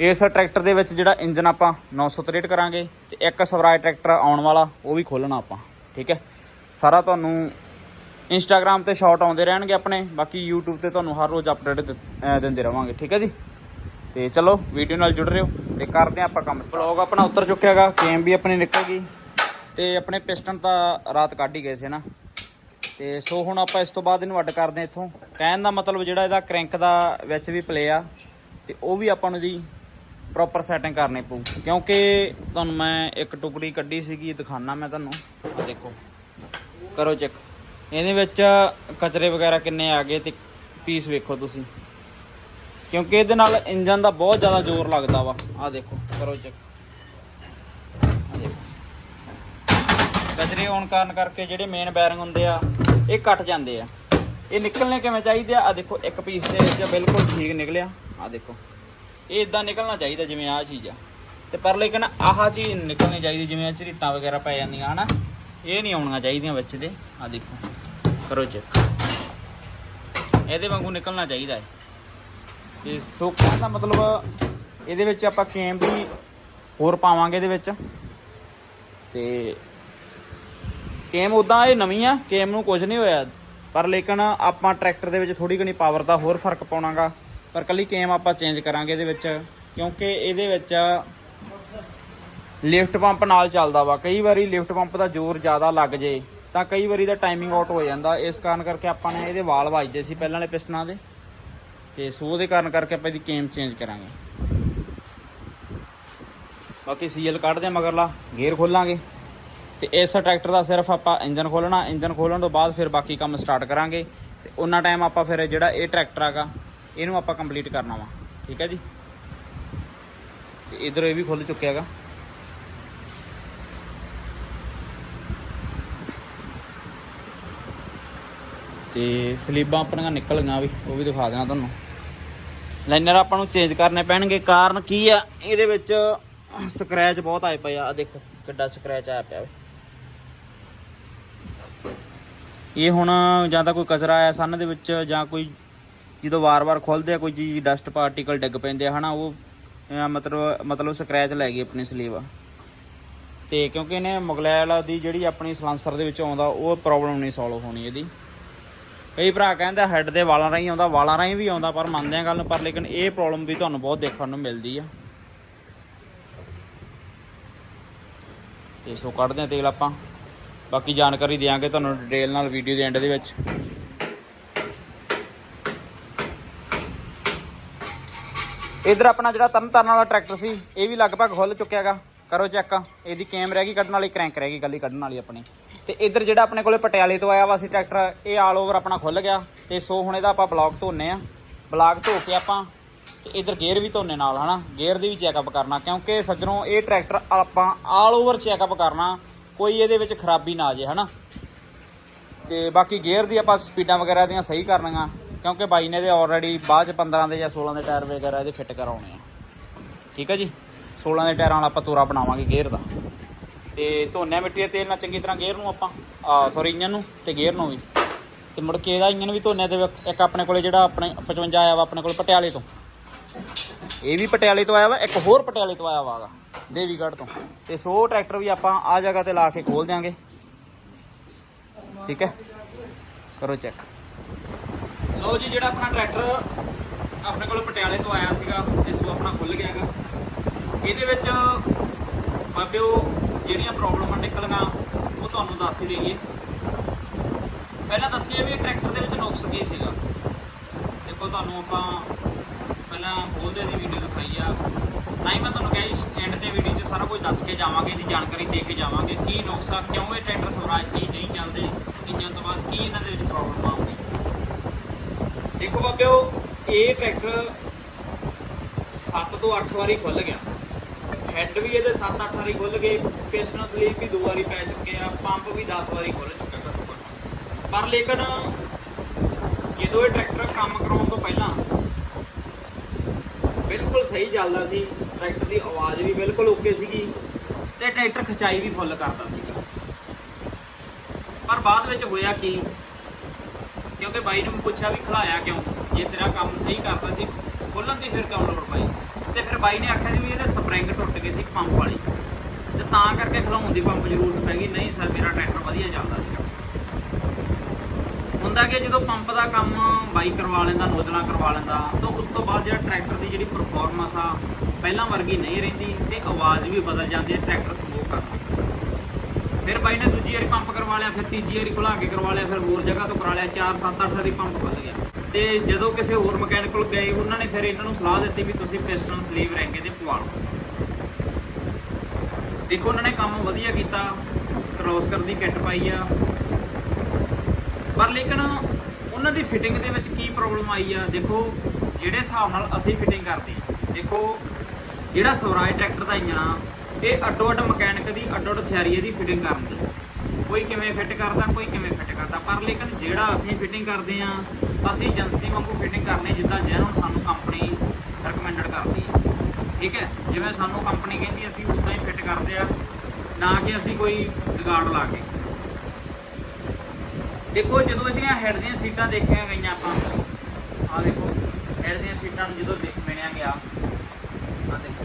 ਇਸ ਟਰੈਕਟਰ ਦੇ ਵਿੱਚ ਜਿਹੜਾ ਇੰਜਨ ਆਪਾਂ 963 ਕਰਾਂਗੇ, ਤੇ ਇੱਕ ਸਵਰਾਜ ਟਰੈਕਟਰ ਆਉਣ ਵਾਲਾ, ਉਹ ਵੀ ਖੋਲਣਾ ਆਪਾਂ, ਠੀਕ ਹੈ? ਸਾਰਾ ਤੁਹਾਨੂੰ ਇੰਸਟਾਗ੍ਰam ਤੇ ਸ਼ਾਰਟ ਆਉਂਦੇ ਰਹਿਣਗੇ ਆਪਣੇ, ਬਾਕੀ YouTube ਤੇ ਤੁਹਾਨੂੰ ਹਰ ਰੋਜ਼ ਅਪਡੇਟ ਦਿੰਦੇ ਰਵਾਂਗੇ, ਠੀਕ ਹੈ ਜੀ? ਤੇ ਚਲੋ, ਵੀਡੀਓ ਨਾਲ ਜੁੜ ਰਹੇ ਹੋ ਤੇ ਕਰਦੇ ਹਾਂ ਆਪਾਂ ਕੰਮ ਬਲੌਗ ਆਪਣਾ ਉੱਤਰ ਚੁੱਕਿਆ ਹੈਗਾ ਕੇਮ ਵੀ ਆਪਣੀ ਨਿਕਲ ਗਈ ਤੇ ਆਪਣੇ ਪਿਸਟਨ ਤਾਂ ਰਾਤ ਕੱਢ ਹੀ ਗਏ ਸੀ ਨਾ। ਤੇ ਸੋ ਹੁਣ ਆਪਾਂ ਇਸ ਤੋਂ ਬਾਅਦ ਇਹਨੂੰ ਅੱਡ ਕਰਦੇ ਹਾਂ ਇੱਥੋਂ। ਕਹਿਣ ਦਾ ਮਤਲਬ ਜਿਹੜਾ ਇਹਦਾ ਕ੍ਰੈਂਕ ਦਾ ਵਿੱਚ ਵੀ ਪਲੇ ਆ, ਤੇ ਉਹ ਵੀ ਆਪਾਂ ਨੂੰ ਦੀ ਪ੍ਰੋਪਰ ਸੈਟਿੰਗ ਕਰਨੀ ਪਊ। ਕਿਉਂਕਿ ਤੁਹਾਨੂੰ ਮੈਂ ਇੱਕ ਟੁਕੜੀ ਕੱਢੀ ਸੀਗੀ ਦਿਖਾਣਾ ਮੈਂ ਤੁਹਾਨੂੰ। ਆ ਦੇਖੋ, ਕਰੋ ਚੈੱਕ ਇਹਦੇ ਵਿੱਚ ਕਚਰੇ ਵਗੈਰਾ ਕਿੰਨੇ ਆ ਗਏ ਤੇ ਪੀਸ ਵੇਖੋ ਤੁਸੀਂ। ਕਿਉਂਕਿ ਇਹਦੇ ਨਾਲ ਇੰਜਨ ਦਾ ਬਹੁਤ ਜ਼ਿਆਦਾ ਜ਼ੋਰ ਲੱਗਦਾ ਵਾ। ਆ ਦੇਖੋ, ਕਰੋ ਚੈੱਕ ਕਚਰੇ ਹੋਣ ਕਾਰਨ ਕਰਕੇ ਜਿਹੜੇ ਮੇਨ ਬੈਰਿੰਗ ਹੁੰਦੇ ਆ, ਇਹ ਕੱਟ ਜਾਂਦੇ ਆ। ਇਹ ਨਿਕਲਣੇ ਕਿਵੇਂ ਚਾਹੀਦੇ ਆ? ਆ ਦੇਖੋ, ਇੱਕ ਪੀਸ ਦੇ ਵਿੱਚ ਬਿਲਕੁਲ ਠੀਕ ਨਿਕਲਿਆ। ਆ ਦੇਖੋ। ਇਹ ਇਦਾਂ ਨਿਕਲਣਾ ਚਾਹੀਦਾ ਜਿਵੇਂ ਆਹ ਚੀਜ਼ ਆ। ਤੇ ਪਰ ਲੇਕਿਨ ਆਹ ਚੀਜ਼ ਨਿਕਲਣੀ ਚਾਹੀਦੀ ਜਿਵੇਂ ਆਹ ਝਰੀਟਾਂ ਵਗੈਰਾ ਪੈ ਜਾਂਦੀਆਂ, ਹਨਾ? ਇਹ ਨਹੀਂ ਆਉਣੀਆਂ ਚਾਹੀਦੀਆਂ ਵਿੱਚ ਦੇ। ਆ ਦੇਖੋ। ਕਰੋ ਚੈੱਕ ਇਹਦੇ ਵਾਂਗੂ ਨਿਕਲਣਾ ਚਾਹੀਦਾ ਹੈ ਤੇ ਸੋ ਕਹਿਣ ਦਾ ਮਤਲਬ ਇਹਦੇ ਵਿੱਚ ਆਪਾਂ ਕੇਮ ਵੀ ਹੋਰ ਪਾਵਾਂਗੇ ਇਹਦੇ ਵਿੱਚ। ਤੇ ਕੇਮ ਉਦਾਂ ਇਹ ਨਵੀਂ ਆ, ਕੇਮ ਨੂੰ ਕੁਝ ਨਹੀਂ ਹੋਇਆ। ਪਰ ਲੇਕਿਨ ਆਪਾਂ ਟਰੈਕਟਰ ਦੇ ਵਿੱਚ ਥੋੜੀ ਘਣੀ ਪਾਵਰ ਦਾ ਹੋਰ ਫ਼ਰਕ ਪਾਉਣਾਗਾ। ਪਰ ਕੱਲੀ ਕੇਮ ਆਪਾਂ ਚੇਂਜ ਕਰਾਂਗੇ ਇਹਦੇ ਵਿੱਚ, ਕਿਉਂਕਿ ਇਹਦੇ ਵਿੱਚ ਲਿਫਟ ਪੰਪ ਨਾਲ ਚੱਲਦਾ ਵਾ। ਕਈ ਵਾਰੀ ਲਿਫਟ ਪੰਪ ਦਾ ਜ਼ੋਰ ਜ਼ਿਆਦਾ ਲੱਗ ਜੇ, ਤਾਂ ਕਈ ਵਾਰੀ ਦਾ ਟਾਈਮਿੰਗ ਆਊਟ ਹੋ ਜਾਂਦਾ। ਇਸ ਕਾਰਨ ਕਰਕੇ ਆਪਾਂ ਨੇ ਇਹਦੇ ਵਾਲ ਵੱਜਦੇ ਸੀ ਪਹਿਲਾਂ ਵਾਲੇ ਪਿਸਟਨਾਂ ਦੇ। ਤੇ ਸੋ ਦੇ ਕਾਰਨ ਕਰਕੇ ਆਪਾਂ ਇਹਦੀ ਕੇਮ ਚੇਂਜ ਕਰਾਂਗੇ। ਬਾਕੀ ਸੀਐਲ ਕੱਢਦੇ ਆ ਮਗਰਲਾ, ਗੇਅਰ ਖੋਲਾਂਗੇ। ਤੇ ਇਸ ਟਰੈਕਟਰ ਦਾ ਸਿਰਫ ਆਪਾਂ ਇੰਜਨ ਖੋਲਣਾ, ਇੰਜਨ ਖੋਲਣ ਤੋਂ ਬਾਅਦ ਫਿਰ ਬਾਕੀ ਕੰਮ ਸਟਾਰਟ ਕਰਾਂਗੇ। ਤੇ ਉਹਨਾਂ ਟਾਈਮ ਆਪਾਂ ਫਿਰ ਜਿਹੜਾ ਇਹ ਟਰੈਕਟਰ ਹੈਗਾ, ਇਹਨੂੰ ਆਪਾਂ ਕੰਪਲੀਟ ਕਰਨਾ ਵਾ। ਠੀਕ ਹੈ ਜੀ? ਤੇ ਇਧਰ ਇਹ ਵੀ ਖੁੱਲ ਚੁੱਕਿਆ ਹੈਗਾ। ਤੇ ਸਲੀਬਾਂ ਆਪਣੀਆਂ ਨਿਕਲ ਗਈਆਂ ਵੀ, ਉਹ ਵੀ ਦਿਖਾ ਦੇਣਾ ਤੁਹਾਨੂੰ। ਲਾਈਨਰ ਆਪਾਂ ਨੂੰ ਚੇਂਜ ਕਰਨੇ ਪੈਣਗੇ, ਕਾਰਨ ਕੀ ਆ? ਇਹਦੇ ਵਿੱਚ ਸਕ੍ਰੈਚ ਬਹੁਤ ਆਏ ਪਏ ਆ। ਆਹ ਦੇਖੋ, ਕਿੱਡਾ ਸਕ੍ਰੈਚ ਆਇਆ ਪਿਆ ਇਹ ਹੁਣ ਜਾਂ ਤਾਂ ਕੋਈ ਕਚਰਾ ਆਇਆ ਸਨ ਦੇ ਵਿੱਚ, ਜਾਂ ਕੋਈ ਜਦੋਂ ਵਾਰ-ਵਾਰ ਖੁੱਲਦੇ ਆ, ਕੋਈ ਚੀਜ਼ ਡਸਟ ਪਾਰਟੀਕਲ ਡਿੱਗ ਪੈਂਦੇ ਆ, ਹਨਾ, ਉਹ ਮਤਲਬ ਮਤਲਬ ਸਕ੍ਰੈਚ ਲੈ ਗਈ ਆਪਣੀ ਸਲੀਵ ਤੇ ਕਿਉਂਕਿ ਇਹਨੇ ਮੁਗਲੈਲ ਦੀ ਜਿਹੜੀ ਆਪਣੀ ਸਲਾਂਸਰ ਦੇ ਵਿੱਚ ਆਉਂਦਾ, ਉਹ ਪ੍ਰੋਬਲਮ ਨਹੀਂ ਸੋਲਵ ਹੋਣੀ ਇਹਦੀ। ਕਈ ਭਰਾ ਕਹਿੰਦਾ ਹੈੱਡ ਦੇ ਵਾਲਾਂ ਰਾਹੀਂ ਆਉਂਦਾ, ਵਾਲਾਂ ਰਾਹੀਂ ਵੀ ਆਉਂਦਾ, ਪਰ ਮੰਨਦੇ ਆ ਗੱਲ ਨੂੰ, ਪਰ ਲੇਕਿਨ ਇਹ ਪ੍ਰੋਬਲਮ ਵੀ ਤੁਹਾਨੂੰ ਬਹੁਤ ਦੇਖਣ ਨੂੰ ਮਿਲਦੀ ਆ। ਤੇ ਸੋ ਕੱਢਦੇ ਆ ਤੇਲ ਆਪਾਂ। ਬਾਕੀ ਜਾਣਕਾਰੀ ਦਿਆਂਗੇ ਤੁਹਾਨੂੰ ਡਿਟੇਲ ਨਾਲ ਵੀਡੀਓ ਦੇ ਐਂਡ ਦੇ ਵਿੱਚ। ਇਧਰ ਆਪਣਾ ਜਿਹੜਾ ਤਰਨ ਤਾਰਨ ਵਾਲਾ ਟਰੈਕਟਰ ਸੀ, ਇਹ ਵੀ ਲਗਭਗ ਖੁੱਲ ਚੁੱਕਿਆ ਹੈਗਾ ਕਰੋ ਚੈੱਕ ਇਹਦੀ ਕੈਮ ਰਹਿ ਗਈ ਕੱਢਣ ਵਾਲੀ ਕ੍ਰੈਂਕ ਰਹਿ ਗਈ, ਗੱਲੀ ਕੱਢਣ ਵਾਲੀ ਆਪਣੀ। ਤੇ ਇੱਧਰ ਜਿਹੜਾ ਆਪਣੇ ਕੋਲੇ ਪਟਿਆਲੇ ਤੋਂ ਆਇਆ ਵਾ ਸੀ ਟਰੈਕਟਰ, ਇਹ ਆਲ ਓਵਰ ਆਪਣਾ ਖੁੱਲ ਗਿਆ। ਤੇ ਸੋ ਹੁਣ ਇਹਦਾ ਆਪਾਂ ਬਲੌਕ ਧੋਨੇ ਆ। ਬਲੌਕ ਧੋ ਕੇ ਆਪਾਂ ਤੇ ਇੱਧਰ ਗੇਅਰ ਵੀ ਧੋਨੇ ਨਾਲ, ਹਨਾ? ਗੇਅਰ ਦੀ ਵੀ ਚੈੱਕਅਪ ਕਰਨਾ, ਕਿਉਂਕਿ ਸੱਜਣੋਂ, ਇਹ ਟਰੈਕਟਰ ਆਪਾਂ ਆਲ ਓਵਰ ਚੈੱਕਅਪ ਕਰਨਾ, ਕੋਈ ਇਹਦੇ ਵਿੱਚ ਖਰਾਬੀ ਨਾ ਆ ਜੇ ਹਨਾ? ਤੇ ਬਾਕੀ ਗੇਅਰ ਦੀ ਆਪਾਂ ਸਪੀਡਾਂ ਵਗੈਰਾ ਦੀਆਂ ਸਹੀ ਕਰਨੀਆਂ, ਕਿਉਂਕਿ ਬਾਈ ਨੇ ਇਹਦੇ ਆਲਰੇਡੀ ਬਾਅਦ ਚ 15 ਦੇ ਜਾਂ 16 ਦੇ ਟਾਇਰ ਵਗੈਰਾ ਇਹਦੇ ਫਿੱਟ ਕਰਾਉਣੇ ਆ। ਠੀਕ ਹੈ ਜੀ? 16 ਦੇ ਟਾਇਰਾਂ ਨਾਲ ਆਪਾਂ ਤੋਰਾ ਬਣਾਵਾਂਗੇ ਗੇਅਰ ਦਾ। ਤੇ ਧੋਨੇ ਮਿੱਟੀ ਦੇ ਤੇਲ ਨਾਲ ਚੰਗੀ ਤਰ੍ਹਾਂ ਗੇਅਰ ਨੂੰ ਆਪਾਂ, ਆ ਸੌਰੀ ਇੰਜਨ ਨੂੰ ਤੇ ਗੇਅਰ ਨੂੰ ਵੀ। ਤੇ ਮੁੜ ਕੇ ਇਹਦਾ ਇੰਜਨ ਵੀ ਧੋਨੇ ਤੇ ਇੱਕ ਆਪਣੇ ਕੋਲੇ ਜਿਹੜਾ ਆਪਣੇ 55 ਆਇਆ ਵਾ ਆਪਣੇ ਕੋਲ ਪਟਿਆਲੇ ਤੋਂ। ਇਹ ਵੀ ਪਟਿਆਲੇ ਤੋਂ ਆਇਆ ਵਾ, ਇੱਕ ਹੋਰ ਪਟਿਆਲੇ ਤੋਂ ਆਇਆ ਵਾਗਾ ਦੇਵੀਗੜ੍ਹ ਤੋਂ। ਤੇ ਸੋ ਟਰੈਕਟਰ ਵੀ ਆਪਾਂ ਆ ਜਗ੍ਹਾ ਤੇ ਲਾ ਕੇ ਖੋਲ ਦਿਆਂਗੇ। ਠੀਕ ਹੈ? ਕਰੋ ਚੈੱਕ ਲਓ ਜੀ, ਜਿਹੜਾ ਆਪਣਾ ਟਰੈਕਟਰ ਆਪਣੇ ਕੋਲ ਪਟਿਆਲੇ ਤੋਂ ਆਇਆ ਸੀਗਾ ਇਸ ਸੋ ਆਪਣਾ ਖੁੱਲ ਗਿਆ ਹੈਗਾ। ਇਹਦੇ ਵਿੱਚ ਬਾਬਿਓ ਜਿਹੜੀਆਂ ਪ੍ਰੋਬਲਮਾਂ ਨਿਕਲੀਆਂ ਉਹ ਤੁਹਾਨੂੰ ਦੱਸ ਹੀ ਦਈਏ। ਪਹਿਲਾਂ ਦੱਸੀਏ ਵੀ ਟਰੈਕਟਰ ਦੇ ਵਿੱਚ ਨੁਕਸ ਕੀ ਸੀਗਾ। ਦੇਖੋ, ਤੁਹਾਨੂੰ ਆਪਾਂ ਪਹਿਲਾਂ ਬੋਲਦੇ ਦੀ ਵੀਡੀਓ ਦਿਖਾਈ ਆ। ਤਾਂ ਹੀ ਮੈਂ ਤੁਹਾਨੂੰ ਕਿਹਾ ਐਂਡ ਤੇ ਵੀਡੀਓ 'ਚ ਸਾਰਾ ਕੁਝ ਦੱਸ ਕੇ ਜਾਵਾਂਗੇ, ਇਹਦੀ ਜਾਣਕਾਰੀ ਦੇ ਕੇ ਜਾਵਾਂਗੇ, ਕੀ ਨੁਕਸ ਆ, ਕਿਉਂ ਇਹ ਟਰੈਕਟਰ ਸਵਰਾਜ ਸਹੀ ਨਹੀਂ ਚੱਲਦੇ ਇੰਜਨ ਤੋਂ ਬਾਅਦ ਕੀ ਇਹਨਾਂ ਦੇ ਵਿੱਚ ਪ੍ਰੋਬਲਮ ਆਉਂਦੀ ਦੇਖੋ ਬਾਬਿਓ, ਇਹ ਟਰੈਕਟਰ 7 ਤੋਂ 8 ਵਾਰੀ ਖੁੱਲ ਗਿਆ। ਹੈੱਡ ਵੀ ਇਹਦੇ 7-8 ਵਾਰੀ ਖੁੱਲ ਗਏ ਪਿਸਟਨ ਸਲੀਪ ਵੀ ਦੋ ਵਾਰੀ ਪੈ ਚੁੱਕੇ ਆ ਪੰਪ ਵੀ 10 ਵਾਰੀ ਖੁੱਲ ਚੁੱਕਾ ਘੱਟੋ ਘੱਟ ਪਰ ਲੇਕਿਨ ਜਦੋਂ ਇਹ ਟਰੈਕਟਰ ਕੰਮ ਕਰਾਉਣ ਤੋਂ ਪਹਿਲਾਂ ਬਿਲਕੁਲ ਸਹੀ ਚੱਲਦਾ ਸੀ, ਟਰੈਕਟਰ ਦੀ ਆਵਾਜ਼ ਵੀ ਬਿਲਕੁਲ ਓਕੇ ਸੀਗੀ ਤੇ ਟਰੈਕਟਰ ਖਚਾਈ ਵੀ ਫੁੱਲ ਕਰਦਾ ਸੀਗਾ। ਪਰ ਬਾਅਦ ਵਿੱਚ ਹੋਇਆ ਕੀ? ਕਿਉਂਕਿ ਬਾਈ ਨੂੰ ਪੁੱਛਿਆ ਵੀ ਖਲਾਇਆ ਕਿਉਂ? ਜੇ ਤੇਰਾ ਕੰਮ ਸਹੀ ਕਰਦਾ ਸੀ, ਖੋਲਣ ਦੀ ਫਿਰ ਕਿਉਂ ਲੋੜ ਪਈ? ਤੇ ਫਿਰ ਬਾਈ ਨੇ ਆਖਿਆ ਜੀ ਵੀ ਇਹਦੇ ਸਪਰਿੰਗ ਟੁੱਟ ਗਏ ਸੀ ਪੰਪ ਵਾਲੀ। ਤੇ ਤਾਂ ਕਰਕੇ ਖਲਾਉਣ ਦੀ ਪੰਪ ਜ਼ਰੂਰਤ ਪੈ ਗਈ, ਨਹੀਂ ਸਰ, ਮੇਰਾ ਟਰੈਕਟਰ ਵਧੀਆ ਚੱਲਦਾ ਸੀਗਾ ਹੁੰਦਾ ਕਿ ਜਦੋਂ ਪੰਪ ਦਾ ਕੰਮ ਬਾਈ ਕਰਵਾ ਲੈਂਦਾ, ਨੋਜ਼ਲਾਂ ਕਰਵਾ ਲੈਂਦਾ, ਤਾਂ ਉਸ ਤੋਂ ਬਾਅਦ ਜਿਹੜਾ ਟਰੈਕਟਰ ਦੀ ਜਿਹੜੀ ਪਰਫਾਰਮੈਂਸ ਆ, ਪਹਿਲਾਂ ਵਰਗੀ ਨਹੀਂ ਰਹਿੰਦੀ ਤੇ ਆਵਾਜ਼ ਵੀ ਬਦਲ ਜਾਂਦੀ ਹੈ ਟਰੈਕਟਰ ਸਮੂਹ ਕਰਦਾ। ਫਿਰ ਬਾਈ ਨੇ ਦੂਜੀ ਵਾਰੀ ਪੰਪ ਕਰਵਾ ਲਿਆ, ਫਿਰ ਤੀਜੀ ਵਾਰੀ ਖੁਲਾ ਕੇ ਕਰਵਾ ਲਿਆ, ਫਿਰ ਹੋਰ ਜਗ੍ਹਾ ਤੋਂ ਕਰਾ ਲਿਆ 4 7 8 ਵਾਰੀ ਪੰਪ ਖੁੱਲ ਗਿਆ। ਤੇ ਜਦੋਂ ਕਿਸੇ ਹੋਰ ਮਕੈਨਿਕ ਕੋਲ ਗਏ, ਉਹਨਾਂ ਨੇ ਫਿਰ ਇਹਨਾਂ ਨੂੰ ਸਲਾਹ ਦਿੱਤੀ ਵੀ ਤੁਸੀਂ ਪਿਸਟਨ ਸਲੀਵ ਰੈਂਕੇ ਦੇ ਪਵਾ ਲਓ। ਦੇਖੋ ਉਹਨਾਂ ਨੇ ਕੰਮ ਵਧੀਆ ਕੀਤਾ ਕਰੋਸਕਰ ਦੀ ਕਿੱਟ ਪਾਈ ਆ। ਪਰ ਲੇਕਿਨ ਉਹਨਾਂ ਦੀ ਫਿਟਿੰਗ ਦੇ ਵਿੱਚ ਕੀ ਪ੍ਰੋਬਲਮ ਆਈ ਆ, ਦੇਖੋ, ਜਿਹੜੇ ਹਿਸਾਬ ਨਾਲ ਅਸੀਂ ਫਿਟਿੰਗ ਕਰਦੇ ਹਾਂ, ਦੇਖੋ, ਜਿਹੜਾ ਸਵਰਾਜ ਟਰੈਕਟਰ ਦਾ ਇੰਜਣ ਆ ਇਹ ਅੱਡੋ ਅੱਡ ਮਕੈਨਿਕ ਦੀ ਅੱਡੋ ਅੱਡ ਥਿਆਰੀ ਦੀ ਫਿਟਿੰਗ ਕਰਨ ਦੀ। ਕੋਈ ਕਿਵੇਂ ਫਿੱਟ ਕਰਦਾ, ਕੋਈ ਕਿਵੇਂ ਫਿੱਟ ਕਰਦਾ। ਪਰ ਲੇਕਿਨ ਜਿਹੜਾ ਅਸੀਂ ਫਿਟਿੰਗ ਕਰਦੇ ਆ ਅਸੀਂ ਏਜੰਸੀ ਵਾਂਗੂ ਫਿਟਿੰਗ ਕਰਨੀ, ਜਿੱਦਾਂ ਜਿਹਨੂੰ ਸਾਨੂੰ ਕੰਪਨੀ ਰეკਮੈਂਡਡ ਕਰਦੀ ਹੈ। ਠੀਕ ਹੈ? ਜਿਵੇਂ ਸਾਨੂੰ ਕੰਪਨੀ ਕਹਿੰਦੀ ਅਸੀਂ ਉਦਾਂ ਹੀ ਫਿੱਟ ਕਰਦੇ ਆ, ਨਾ ਕਿ ਅਸੀਂ ਕੋਈ ਜਗਾੜ ਲਾ ਕੇ। ਦੇਖੋ, ਜਦੋਂ ਇਹਦੀਆਂ ਹੈਡ ਦੀਆਂ ਸੀਟਾਂ ਦੇਖੀਆਂ ਗਈਆਂ ਆਪਾਂ, ਆਹ ਦੇਖੋ ਹੈਡ ਦੀਆਂ ਸੀਟਾਂ ਨੂੰ ਜਦੋਂ ਦੇਖ ਮਿਣਿਆ ਗਿਆ, ਆਹ ਦੇਖੋ।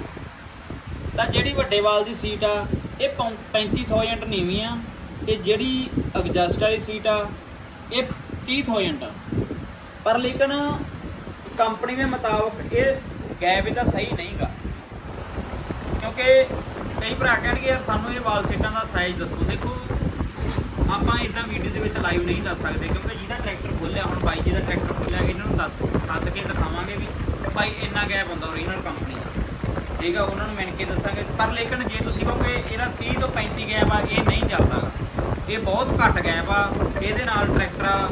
ਤਾਂ ਜਿਹੜੀ ਵੱਡੇ ਵਾਲ ਦੀ ਸੀਟ ਆ, ਇਹ ਪੌਂ- 35000 ਨੀਵੀਂ ਆ, ਤੇ ਜਿਹੜੀ ਐਗਜ਼ਾਸਟ ਵਾਲੀ ਸੀਟ ਆ, ਇਹ 30000 ਆ। ਪਰ ਲੇਕਿਨ ਕੰਪਨੀ ਦੇ ਮੁਤਾਬਕ ਇਹ ਗੈਪ ਇਹਦਾ ਸਹੀ ਨਹੀਂਗਾ। ਕਿਉਂਕਿ ਕਈ ਭਰਾ ਕਹਿਣਗੇ, ਯਾਰ ਸਾਨੂੰ ਇਹ ਵਾਲ ਸੀਟਾਂ ਦਾ ਸਾਈਜ਼ ਦੱਸੋ। ਦੇਖੋ, ਆਪਾਂ ਇਦਾਂ ਵੀਡੀਓ ਦੇ ਵਿੱਚ ਲਾਈਵ ਨਹੀਂ ਦੱਸ ਸਕਦੇ, ਕਿਉਂਕਿ ਜਿਹਦਾ ਟਰੈਕਟਰ ਖੋਲਿਆ, ਹੁਣ ਬਾਈ ਜੀ ਦਾ ਟਰੈਕਟਰ ਖੋਲਿਆ, ਇਹਨਾਂ ਨੂੰ ਦੱਸ ਸੱਦ ਕੇ ਦਿਖਾਵਾਂਗੇ ਵੀ ਭਾਈ ਇੰਨਾ ਗੈਪ ਹੁੰਦਾ ਓਰੀਜਨਲ ਕੰਪਨੀ ਦਾ। ਠੀਕ ਆ, ਉਹਨਾਂ ਨੂੰ ਮਿਣ ਕੇ ਦੱਸਾਂਗੇ। ਪਰ ਲੇਕਿਨ ਜੇ ਤੁਸੀਂ ਕਹੋਗੇ ਇਹਦਾ 30 ਤੋਂ 35 ਗੈਪ ਆ, ਇਹ ਨਹੀਂ ਚੱਲਦਾ। ਇਹ ਬਹੁਤ ਘੱਟ ਗੈਪ ਆ, ਇਹਦੇ ਨਾਲ ਟਰੈਕਟਰ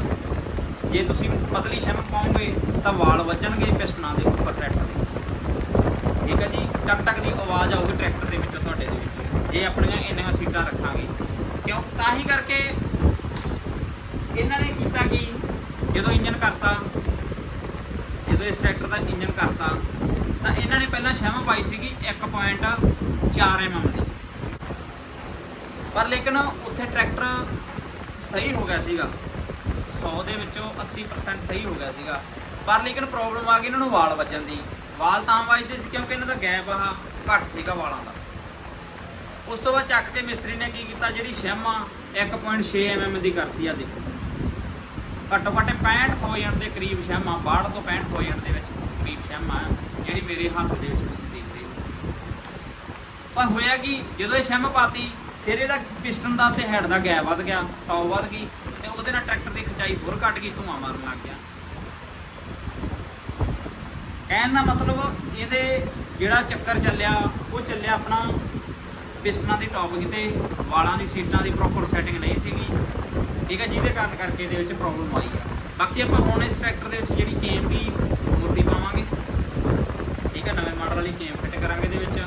ਜੇ ਤੁਸੀਂ ਪਤਲੀ ਸ਼ੈਮ ਪਾਓਗੇ ਤਾਂ ਵਾਲ ਵੱਜਣਗੇ ਪਿਸਟਨਾਂ ਦੇ ਉੱਪਰ ਟਰੈਕਟਰ ਦੇ। ਠੀਕ ਹੈ ਜੀ? ਟਕ ਟਕ ਦੀ ਆਵਾਜ਼ ਆਊਗੀ ਟਰੈਕਟਰ ਦੇ ਵਿੱਚ ਤੁਹਾਡੇ ਦੇ ਵਿੱਚ। ਜੇ ਆਪਣੀਆਂ ਇੰਨੀਆਂ ਸੀਟਾਂ ਰੱਖਾਂਗੇ। ਕਿਉਂ? ਤਾਂ ਹੀ ਕਰਕੇ ਇਹਨਾਂ ਨੇ ਕੀਤਾ ਕਿ? ਜਦੋਂ ਇੰਜਨ ਕਰਤਾ, ਜਦੋਂ ਇਸ ਟਰੈਕਟਰ ਦਾ ਇੰਜਨ ਕਰਤਾ, ਤਾਂ ਇਹਨਾਂ ਨੇ ਪਹਿਲਾਂ ਸ਼ਮ ਪਾਈ ਸੀਗੀ 1.4 mm ਦੀ। ਪਰ ਲੇਕਿਨ ਉੱਥੇ ਟਰੈਕਟਰ ਸਹੀ ਹੋ ਗਿਆ ਸੀਗਾ। 100 ਦੇ ਵਿੱਚੋਂ 80% ਸਹੀ ਹੋ ਗਿਆ ਸੀਗਾ। ਪਰ ਲੇਕਿਨ ਪ੍ਰੋਬਲਮ ਆ ਗਈ ਇਹਨਾਂ ਨੂੰ ਵਾਲ ਵੱਜਣ ਦੀ। ਵਾਲ ਤਾਂ ਵੱਜਦੇ ਸੀ ਕਿਉਂਕਿ ਇਹਨਾਂ ਦਾ ਗੈਪ ਆ, ਘੱਟ ਸੀਗਾ ਵਾਲਾਂ ਦਾ। ਉਸ ਤੋਂ ਬਾਅਦ ਚੱਕ ਕੇ ਮਿਸਤਰੀ ਨੇ ਕੀ ਕੀਤਾ, ਜਿਹੜੀ ਸ਼ੈਮ ਆ 1.6 mm ਦੀ ਕਰਤੀ ਆ ਦੇਖੋ ਘੱਟੋ ਘੱਟ 65000 ਦੇ ਕਰੀਬ ਸ਼ੈਮ ਆ 62 ਤੋਂ 65000 ਦੇ ਵਿੱਚ ਕਰੀਬ ਸ਼ੈਮ ਆ ਜਿਹੜੀ ਮੇਰੇ ਹੱਥ ਦੇ ਵਿੱਚ ਤੁਸੀਂ ਦੇਖ ਪਰ ਹੋਇਆ ਕਿ, ਜਦੋਂ ਇਹ ਸ਼ੈਮ ਪਾਤੀ, ਫਿਰ ਇਹਦਾ ਪਿਸਟਨ ਦਾ ਤੇ ਹੈਡ ਦਾ ਗੈਪ ਵੱਧ ਗਿਆ ਟੌਪ ਵੱਧ ਗਈ। ਉਹਦੇ ਨਾਲ ਟਰੈਕਟਰ ਦੀ ਖਿਚਾਈ ਹੋਰ ਘਟ ਗਈ, ਧੂਆਂ ਮਾਰਨ ਲੱਗ ਗਿਆ। ਕਹਿਣ ਦਾ ਮਤਲਬ ਇਹਦੇ ਜਿਹੜਾ ਚੱਕਰ ਚੱਲਿਆ, ਉਹ ਚੱਲਿਆ ਆਪਣਾ ਪਿਸਟਨਾਂ ਦੀ ਟੌਪ 'ਤੇ ਵਾਲਾਂ ਦੀ, ਸੀਟਾਂ ਦੀ ਪ੍ਰੋਪਰ ਸੈਟਿੰਗ ਨਹੀਂ ਸੀਗੀ। ਠੀਕ ਹੈ, ਜਿਹਦੇ ਕਾਰਨ ਕਰਕੇ ਇਹਦੇ ਵਿੱਚ ਪ੍ਰੋਬਲਮ ਆਈ ਆ। ਬਾਕੀ ਆਪਾਂ ਹੁਣ ਇਸ ਟਰੈਕਟਰ ਦੇ ਵਿੱਚ ਜਿਹੜੀ ਕੇਮ ਦੀ ਪਾਵਾਂਗੇ। ਠੀਕ ਹੈ, ਨਵੇਂ ਮਾਡਲ ਵਾਲੀ ਕੇਮ ਫਿੱਟ ਕਰਾਂਗੇ ਇਹਦੇ ਵਿੱਚ।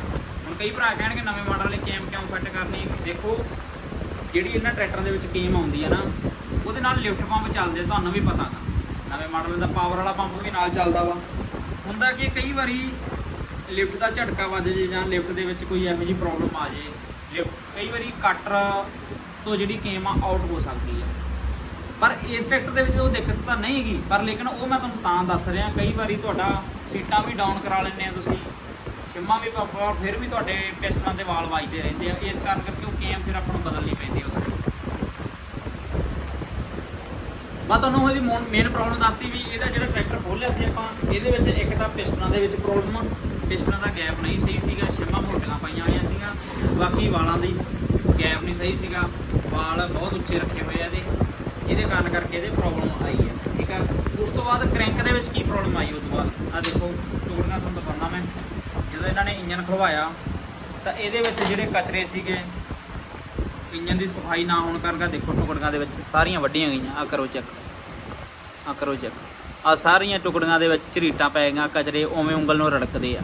ਹੁਣ ਕਈ ਭਰਾ ਕਹਿਣਗੇ, ਨਵੇਂ ਮਾਡਲ ਵਾਲੀ ਕੇਮ ਕਿਉਂ ਫਿੱਟ ਕਰਨੀ? ਦੇਖੋ, ਜਿਹੜੀ ਇਹਨਾਂ ਟਰੈਕਟਰ ਦੇ ਵਿੱਚ ਕੇਮ ਆਉਂਦੀ ਹੈ ਨਾ ਉਹਦੇ ਨਾਲ ਲਿਫਟ ਪੰਪ ਚੱਲਦੇ, ਤੁਹਾਨੂੰ ਵੀ ਪਤਾ ਨਾ ਨਵੇਂ ਮਾਡਲ ਦਾ ਪਾਵਰ ਵਾਲਾ ਪੰਪ ਵੀ ਨਾਲ ਚੱਲਦਾ ਵਾ। ਹੁੰਦਾ ਕਿ ਕਈ ਵਾਰੀ ਲਿਫਟ ਦਾ ਝਟਕਾ ਵੱਜ ਜੇ ਜਾਂ ਲਿਫਟ ਦੇ ਵਿੱਚ ਕੋਈ ਇਹੋ ਜਿਹੀ ਪ੍ਰੋਬਲਮ ਆ ਜੇ। ਲਿਫਟ ਕਈ ਵਾਰੀ ਕਟਰ ਤੋਂ ਜਿਹੜੀ ਕੇਮ ਆ ਆਊਟ ਹੋ ਸਕਦੀ ਆ। ਪਰ ਇਸ ਟਰੈਕਟਰ ਦੇ ਵਿੱਚ ਉਹ ਦਿੱਕਤ ਤਾਂ ਨਹੀਂ ਹੈਗੀ। ਪਰ ਲੇਕਿਨ ਉਹ ਮੈਂ ਤੁਹਾਨੂੰ ਤਾਂ ਦੱਸ ਰਿਹਾ, ਕਈ ਵਾਰੀ ਤੁਹਾਡਾ ਸੀਟਾਂ ਵੀ ਡਾਊਨ ਕਰਾ ਲੈਂਦੇ ਆ ਤੁਸੀਂ। ਸ਼ਿਮਾ ਵੀ ਪਾਪਾ, ਫਿਰ ਵੀ ਤੁਹਾਡੇ ਪਿਸਟਨਾਂ ਦੇ ਵਾਲ ਵੱਜਦੇ ਰਹਿੰਦੇ ਆ। ਇਸ ਕਾਰਨ ਕਰਕੇ ਉਹ ਕੇਮ ਫਿਰ ਆਪਾਂ ਨੂੰ ਬਦਲਣੀ ਪੈਂਦੀ ਆ ਉਸ ਵੇਲੇ ਮੈਂ ਤੁਹਾਨੂੰ ਉਹਦੀ ਮੇਨ ਪ੍ਰੋਬਲਮ ਦੱਸਤੀ ਵੀ ਇਹਦਾ ਜਿਹੜਾ ਟਰੈਕਟਰ ਖੋਲਿਆ ਸੀ ਆਪਾਂ, ਇਹਦੇ ਵਿੱਚ ਇੱਕ ਤਾਂ ਪਿਸਟਨਾਂ ਦੇ ਵਿੱਚ ਪ੍ਰੋਬਲਮ ਆ। ਪਿਸਟਨਾਂ ਦਾ ਗੈਪ ਨਹੀਂ ਸਹੀ ਸੀਗਾ ਸ਼ਿਮਾ ਮੋਟੀਆਂ ਪਾਈਆਂ ਹੋਈਆਂ ਸੀਗਾ ਬਾਕੀ ਵਾਲਾਂ ਦੀ ਗੈਪ ਨਹੀਂ ਸਹੀ ਸੀਗਾ। ਵਾਲ ਬਹੁਤ ਉੱਚੇ ਰੱਖੇ ਹੋਏ ਆ ਇਹਦੇ। ਇਹਦੇ ਕਾਰਨ ਕਰਕੇ ਇਹਦੇ ਪ੍ਰੋਬਲਮ ਆਈ ਹੈ ਠੀਕ ਆ? ਉਸ ਤੋਂ ਬਾਅਦ ਕ੍ਰੈਂਕ ਦੇ ਵਿੱਚ ਕੀ ਪ੍ਰੋਬਲਮ ਆਈ ਉਸ ਤੋਂ ਬਾਅਦ? ਆ ਦੇਖੋ ਟੁਕੜੀਆਂ ਤੁਹਾਨੂੰ ਦਿਖਾਉਣਾ ਮੈਂ। ਜਦੋਂ ਇਹਨਾਂ ਨੇ ਇੰਜਨ ਖਲਵਾਇਆ ਤਾਂ ਇਹਦੇ ਵਿੱਚ ਜਿਹੜੇ ਕਚਰੇ ਸੀਗੇ ਇੰਜਨ ਦੀ ਸਫ਼ਾਈ ਨਾ ਹੋਣ ਕਰਕੇ ਦੇਖੋ ਟੁਕੜੀਆਂ ਦੇ ਵਿੱਚ ਸਾਰੀਆਂ ਵੱਡੀਆਂ ਗਈਆਂ। ਆ ਕਰੋ ਚੈੱਕ ਆ ਕਰੋ ਚੈੱਕ ਆ ਸਾਰੀਆਂ ਟੁਕੜੀਆਂ ਦੇ ਵਿੱਚ ਝਰੀਟਾਂ ਪੈ ਗਈਆਂ, ਕਚਰੇ ਉਵੇਂ ਉਂਗਲ ਨੂੰ ਰੜਕਦੇ ਆ।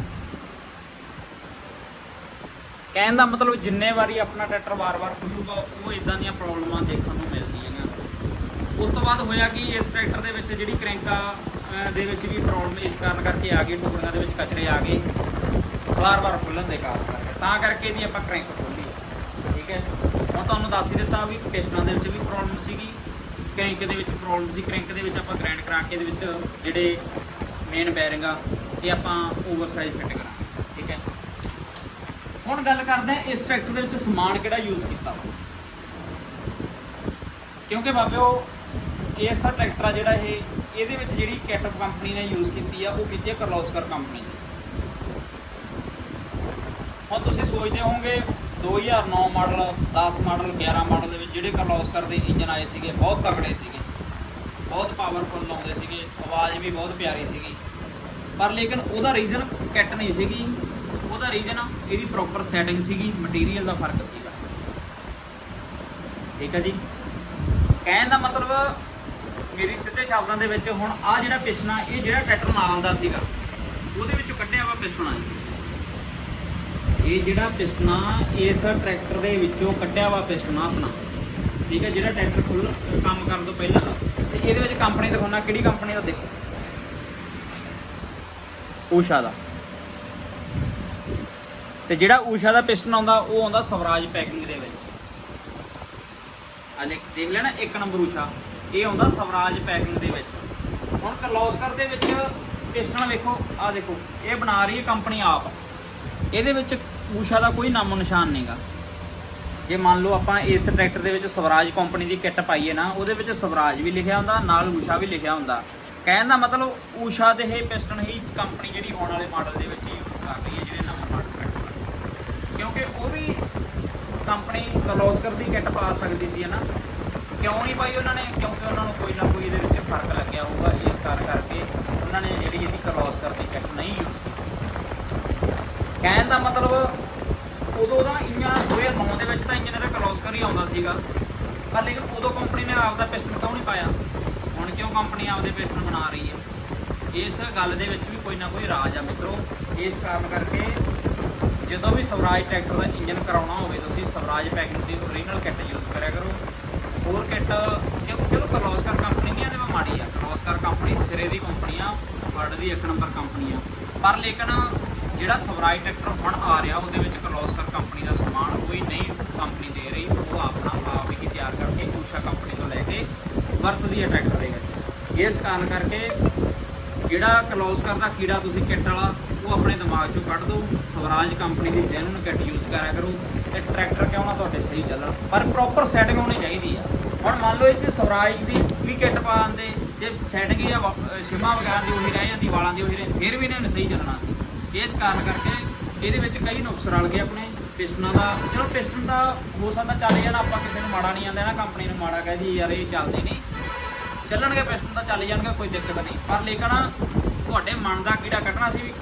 ਕਹਿਣ ਦਾ ਮਤਲਬ ਜਿੰਨੇ ਵਾਰੀ ਆਪਣਾ ਟਰੈਕਟਰ ਵਾਰ-ਵਾਰ ਖੁੱਲੂਗਾ, ਉਹ ਇਦਾਂ ਦੀਆਂ ਪ੍ਰੋਬਲਮਾਂ ਦੇਖਣ ਨੂੰ ਮਿਲਦੀਆਂ ਨੇ। ਉਸ ਤੋਂ ਬਾਅਦ ਹੋਇਆ ਕਿ, ਇਸ ਟਰੈਕਟਰ ਦੇ ਵਿੱਚ ਜਿਹੜੀ ਕ੍ਰੈਂਕਾ ਦੇ ਵਿੱਚ ਵੀ ਪ੍ਰੋਬਲਮ ਇਸ ਕਾਰਨ ਕਰਕੇ ਆ ਗਈ, ਟੁਕੜੀਆਂ ਦੇ ਵਿੱਚ ਕਚਰੇ ਆ ਗਏ। ਵਾਰ-ਵਾਰ ਖੁੱਲਣ ਦੇ ਕਾਰਨ ਤਾਂ ਕਰਕੇ ਇਹਦੀ ਆਪਾਂ ਕ੍ਰੈਂਕ ਖੋਲੀ ਹੁਣ ਤੁਹਾਨੂੰ ਦੱਸ ਹੀ ਦਿੱਤਾ ਵੀ ਪਿਸਟਨਾਂ ਦੇ ਵਿੱਚ ਵੀ ਪ੍ਰੋਬਲਮ ਸੀਗੀ। ਕ੍ਰੈਂਕ ਦੇ ਵਿੱਚ ਪ੍ਰੋਬਲਮ ਸੀ ਕ੍ਰੈਂਕ ਦੇ ਵਿੱਚ ਆਪਾਂ ਗ੍ਰਾਈਂਡ ਕਰਾ ਕੇ ਇਹਦੇ ਵਿੱਚ ਜਿਹੜੇ ਮੇਨ ਬੈਰਿੰਗ ਆ, ਇਹ ਆਪਾਂ ਓਵਰਸਾਈਜ਼ ਫਿੱਟ ਕਰਾਂਗੇ, ਠੀਕ ਹੈ? ਹੁਣ ਗੱਲ ਕਰਦੇ ਹਾਂ ਇਸ ਟਰੈਕਟਰ ਦੇ ਵਿੱਚ ਸਮਾਨ ਕਿਹੜਾ ਯੂਜ਼ ਕੀਤਾ ਕਿਉਂਕਿ ਬਾਬਿਓ ਇਹ ਸਾ ਟਰੈਕਟਰ ਆ ਜਿਹੜਾ ਇਹ, ਇਹਦੇ ਵਿੱਚ ਜਿਹੜੀ ਕੈਟਪ ਕੰਪਨੀ ਨੇ ਯੂਜ਼ ਕੀਤੀ ਆ, ਉਹ ਕੀਤੀ ਹੈ ਕਰਲੋਸਕਰ ਕੰਪਨੀ ਹੁਣ ਤੁਸੀਂ ਸੋਚਦੇ ਹੋਵੋਗੇ 2009 ਮਾਡਲ 10 ਮਾਡਲ 11 ਮਾਡਲ ਦੇ ਵਿੱਚ ਜਿਹੜੇ ਕਰਲੋਸਕਰ ਦੇ ਇੰਜਨ ਆਏ ਸੀਗੇ, ਬਹੁਤ ਤਕੜੇ ਸੀਗੇ। ਬਹੁਤ ਪਾਵਰਫੁਲ ਆਉਂਦੇ ਸੀਗੇ, ਆਵਾਜ਼ ਵੀ ਬਹੁਤ ਪਿਆਰੀ ਸੀਗੀ। ਪਰ ਲੇਕਿਨ ਉਹਦਾ ਰੀਜ਼ਨ ਕਿੱਟ ਨਹੀਂ ਸੀਗੀ। ਉਹਦਾ ਰੀਜ਼ਨ ਇਹਦੀ ਪ੍ਰੋਪਰ ਸੈਟਿੰਗ ਸੀਗੀ ਮਟੀਰੀਅਲ ਦਾ ਫ਼ਰਕ ਸੀਗਾ। ਠੀਕ ਹੈ ਜੀ? ਕਹਿਣ ਦਾ ਮਤਲਬ, ਮੇਰੀ ਸਿੱਧੇ ਸ਼ਬਦਾਂ ਦੇ ਵਿੱਚ ਹੁਣ ਆ ਜਿਹੜਾ ਪਿਛਣਾ, ਇਹ ਜਿਹੜਾ ਟਰੈਕਟਰ ਨਾਲ ਦਾ ਸੀਗਾ, ਉਹਦੇ ਵਿੱਚੋਂ ਕੱਢਿਆ ਵਾ ਪਿਛਣਾ ਜੀ। ਇਹ ਜਿਹੜਾ ਪਿਸਟਨਾ ਇਸ ਟਰੈਕਟਰ ਦੇ ਵਿੱਚੋਂ ਕੱਢਿਆ ਵਾ ਪਿਸਟਨਾ ਆਪਣਾ। ਠੀਕ ਹੈ, ਜਿਹੜਾ ਟਰੈਕਟਰ ਖੁੱਲ ਕੰਮ ਕਰਨ ਤੋਂ ਪਹਿਲਾਂ ਦਾ। ਤੇ ਇਹਦੇ ਵਿੱਚ ਕੰਪਨੀ ਦਿਖਾਉਣਾ, ਕਿਹੜੀ ਕੰਪਨੀ ਦਾ ਦੇਖੋ। ਊਸ਼ਾ ਦਾ। ਤੇ ਜਿਹੜਾ ਊਸ਼ਾ ਦਾ ਪਿਸਟਨ ਆਉਂਦਾ, ਉਹ ਆਉਂਦਾ ਸਵਰਾਜ ਪੈਕਿੰਗ ਦੇ ਵਿੱਚ। ਆ ਲੈ ਦੇਖ ਲੈਣਾ, ਇੱਕ ਨੰਬਰ ਊਸ਼ਾ। ਇਹ ਆਉਂਦਾ ਸਵਰਾਜ ਪੈਕਿੰਗ ਦੇ ਵਿੱਚ। ਹੁਣ ਕਰਲੋਸਕਰ ਦੇ ਵਿੱਚ ਪਿਸਟਨ ਵੇਖੋ ਆ ਦੇਖੋ, ਇਹ ਬਣਾ ਰਹੀ ਹੈ ਕੰਪਨੀ ਆਪ। ਇਹਦੇ ਵਿੱਚ ਊਸ਼ਾ ਦਾ ਕੋਈ ਨਾਮੋ ਨਿਸ਼ਾਨ ਨਹੀਂਗਾ। ਜੇ ਮੰਨ ਲਓ ਆਪਾਂ ਇਸ ਟਰੈਕਟਰ ਦੇ ਵਿੱਚ ਸਵਰਾਜ ਕੰਪਨੀ ਦੀ ਕਿੱਟ ਪਾਈਏ ਨਾ, ਉਹਦੇ ਵਿੱਚ ਸਵਰਾਜ ਵੀ ਲਿਖਿਆ ਹੁੰਦਾ, ਨਾਲ ਊਸ਼ਾ ਵੀ ਲਿਖਿਆ ਹੁੰਦਾ। ਕਹਿਣ ਦਾ ਮਤਲਬ ਊਸ਼ਾ ਦੇ ਇਹ ਪਿਸਟਨ ਹੀ ਕੰਪਨੀ ਜਿਹੜੀ ਆਉਣ ਵਾਲੇ ਮਾਡਲ ਦੇ ਵਿੱਚ ਯੂਜ਼ ਕਰ ਰਹੀ ਹੈ, ਜਿਹੜੇ ਨਵਾਂ ਮਾਡਲ ਟਰੈਕਟਰ ਕਿਉਂਕਿ ਉਹ ਵੀ ਕੰਪਨੀ ਕਲੋਸਕਰ ਦੀ ਕਿੱਟ ਪਾ ਸਕਦੀ ਸੀ ਹਨਾ ਕਿਉਂ ਨਹੀਂ ਪਾਈ ਉਹਨਾਂ ਨੇ? ਕਿਉਂਕਿ ਉਹਨਾਂ ਨੂੰ ਕੋਈ ਨਾ ਕੋਈ ਇਹਦੇ ਵਿੱਚ ਫ਼ਰਕ ਲੱਗਿਆ ਹੋਊਗਾ, ਇਸ ਕਰ ਕਰਕੇ ਉਹਨਾਂ ਨੇ ਜਿਹੜੀ ਇਹਦੀ ਕਲੋਸਕਰ ਦੀ ਕਿੱਟ ਨਹੀਂ ਯੂਜ਼ ਕਹਿਣ ਦਾ ਮਤਲਬ ਉਦੋਂ ਦਾ ਇੰਜਨ 2009 ਦੇ ਵਿੱਚ ਤਾਂ ਇੰਜਨ ਇਹਦਾ ਕਲੋਸਕਰ ਹੀ ਆਉਂਦਾ ਸੀਗਾ। ਪਰ ਲੇਕਿਨ ਉਦੋਂ ਕੰਪਨੀ ਨੇ ਆਪਦਾ ਪਿਸਟਨ ਕਿਉਂ ਨਹੀਂ ਪਾਇਆ? ਹੁਣ ਕਿਉਂ ਕੰਪਨੀ ਆਪਦੇ ਪਿਸਟਨ ਬਣਾ ਰਹੀ ਹੈ? ਇਸ ਗੱਲ ਦੇ ਵਿੱਚ ਵੀ ਕੋਈ ਨਾ ਕੋਈ ਰਾਜ ਆ ਮਿੱਤਰੋ। ਇਸ ਕਾਰਨ ਕਰਕੇ ਜਦੋਂ ਵੀ ਸਵਰਾਜ ਟਰੈਕਟਰ ਦਾ ਇੰਜਨ ਕਰਾਉਣਾ ਹੋਵੇ, ਤੁਸੀਂ ਸਵਰਾਜ ਪੈਕਿੰਗ ਦੀ ਓਰੀਜਨਲ ਕਿੱਟ ਯੂਜ਼ ਕਰਿਆ ਕਰੋ। ਹੋਰ ਕਿੱਟ ਕਿਉਂ ਚਲੋ ਕਰਲੋਸਕਰ ਕੰਪਨੀ ਨਹੀਂ ਇਹਦੇ ਮਾੜੀ ਆ। ਕਰਲੋਸਕਰ ਕੰਪਨੀ ਸਿਰੇ ਦੀ ਕੰਪਨੀ ਆ ਵਰਲਡ ਦੀ ਇੱਕ ਨੰਬਰ ਕੰਪਨੀ ਆ। ਪਰ ਲੇਕਿਨ ਜਿਹੜਾ ਸਵਰਾਜ ਟਰੈਕਟਰ ਹੁਣ ਆ ਰਿਹਾ, ਉਹਦੇ ਵਿੱਚ ਕਰਲੋਸਕਰ ਕੰਪਨੀ ਦਾ ਸਮਾਨ ਕੋਈ ਨਹੀਂ ਕੰਪਨੀ ਦੇ ਰਹੀ। ਉਹ ਆਪਣਾ ਆਪ ਹੀ ਤਿਆਰ ਕਰਕੇ ਊਸ਼ਾ ਕੰਪਨੀ ਤੋਂ ਲੈ ਕੇ ਵਰਤਦੀ ਹੈ ਟਰੈਕਟਰ ਦੇ ਵਿੱਚ। ਇਸ ਕਾਰਨ ਕਰਕੇ ਜਿਹੜਾ ਕਰਲੋਸਕਰ ਦਾ ਕੀੜਾ ਤੁਸੀਂ ਕਿੱਟ ਵਾਲਾ, ਉਹ ਆਪਣੇ ਦਿਮਾਗ ਚੋਂ ਕੱਢ ਦਿਓ। ਸਵਰਾਜ ਕੰਪਨੀ ਦੀ ਜੈਨੂਨ ਕਿੱਟ ਯੂਜ਼ ਕਰਿਆ ਕਰੋ ਤੇ ਟਰੈਕਟਰ ਕਿਉਂ ਨਾ ਤੁਹਾਡੇ ਸਹੀ ਚੱਲਣ। ਪਰ ਪ੍ਰੋਪਰ ਸੈਟਿੰਗ ਹੋਣੀ ਚਾਹੀਦੀ ਆ। ਹੁਣ ਮੰਨ ਲਓ ਇਹ 'ਚ ਸਵਰਾਜ ਦੀ ਵੀ ਕਿੱਟ ਪਾ ਦਿੰਦੇ, ਜੇ ਸੈਟਿੰਗ ਹੀ ਆ ਸਿਮਾ ਵਗੈਰਾ ਦੀ ਉਹੀ ਰਹਿ ਜਾਂਦੀ, ਵਾਲਾਂ ਦੀ ਉਹੀ ਰਹਿ ਫਿਰ ਵੀ ਇਹਨਾਂ ਨੇ ਸਹੀ ਚੱਲਣਾ ਸੀ। ਇਸ ਕਾਰਨ ਕਰਕੇ ਇਹਦੇ ਵਿੱਚ ਕਈ ਨੁਕਸ ਰਲ ਗਏ ਆਪਣੇ ਪਿਸਟਨਾਂ ਦਾ। ਚਲੋ, ਪਿਸਟਨ ਦਾ ਹੋ ਸਕਦਾ ਚੱਲ ਜਾਣਾ, ਆਪਾਂ ਕਿਸੇ ਨੂੰ ਮਾੜਾ ਨਹੀਂ ਆਂਦਾ ਨਾ, ਕੰਪਨੀ ਨੂੰ ਮਾੜਾ ਕਹਿ ਕਹਦੀ ਯਾਰ ਇਹ ਚੱਲਦੇ ਨਹੀਂ। ਚੱਲਣਗੇ, ਪਿਸਟਨ ਤਾਂ ਚੱਲ ਜਾਣਗੇ, ਕੋਈ ਦਿੱਕਤ ਨਹੀਂ। ਪਰ ਲੇਕਿਨ ਤੁਹਾਡੇ ਮਨ ਦਾ ਕੀੜਾ ਕੱਢਣਾ ਸੀ ਵੀ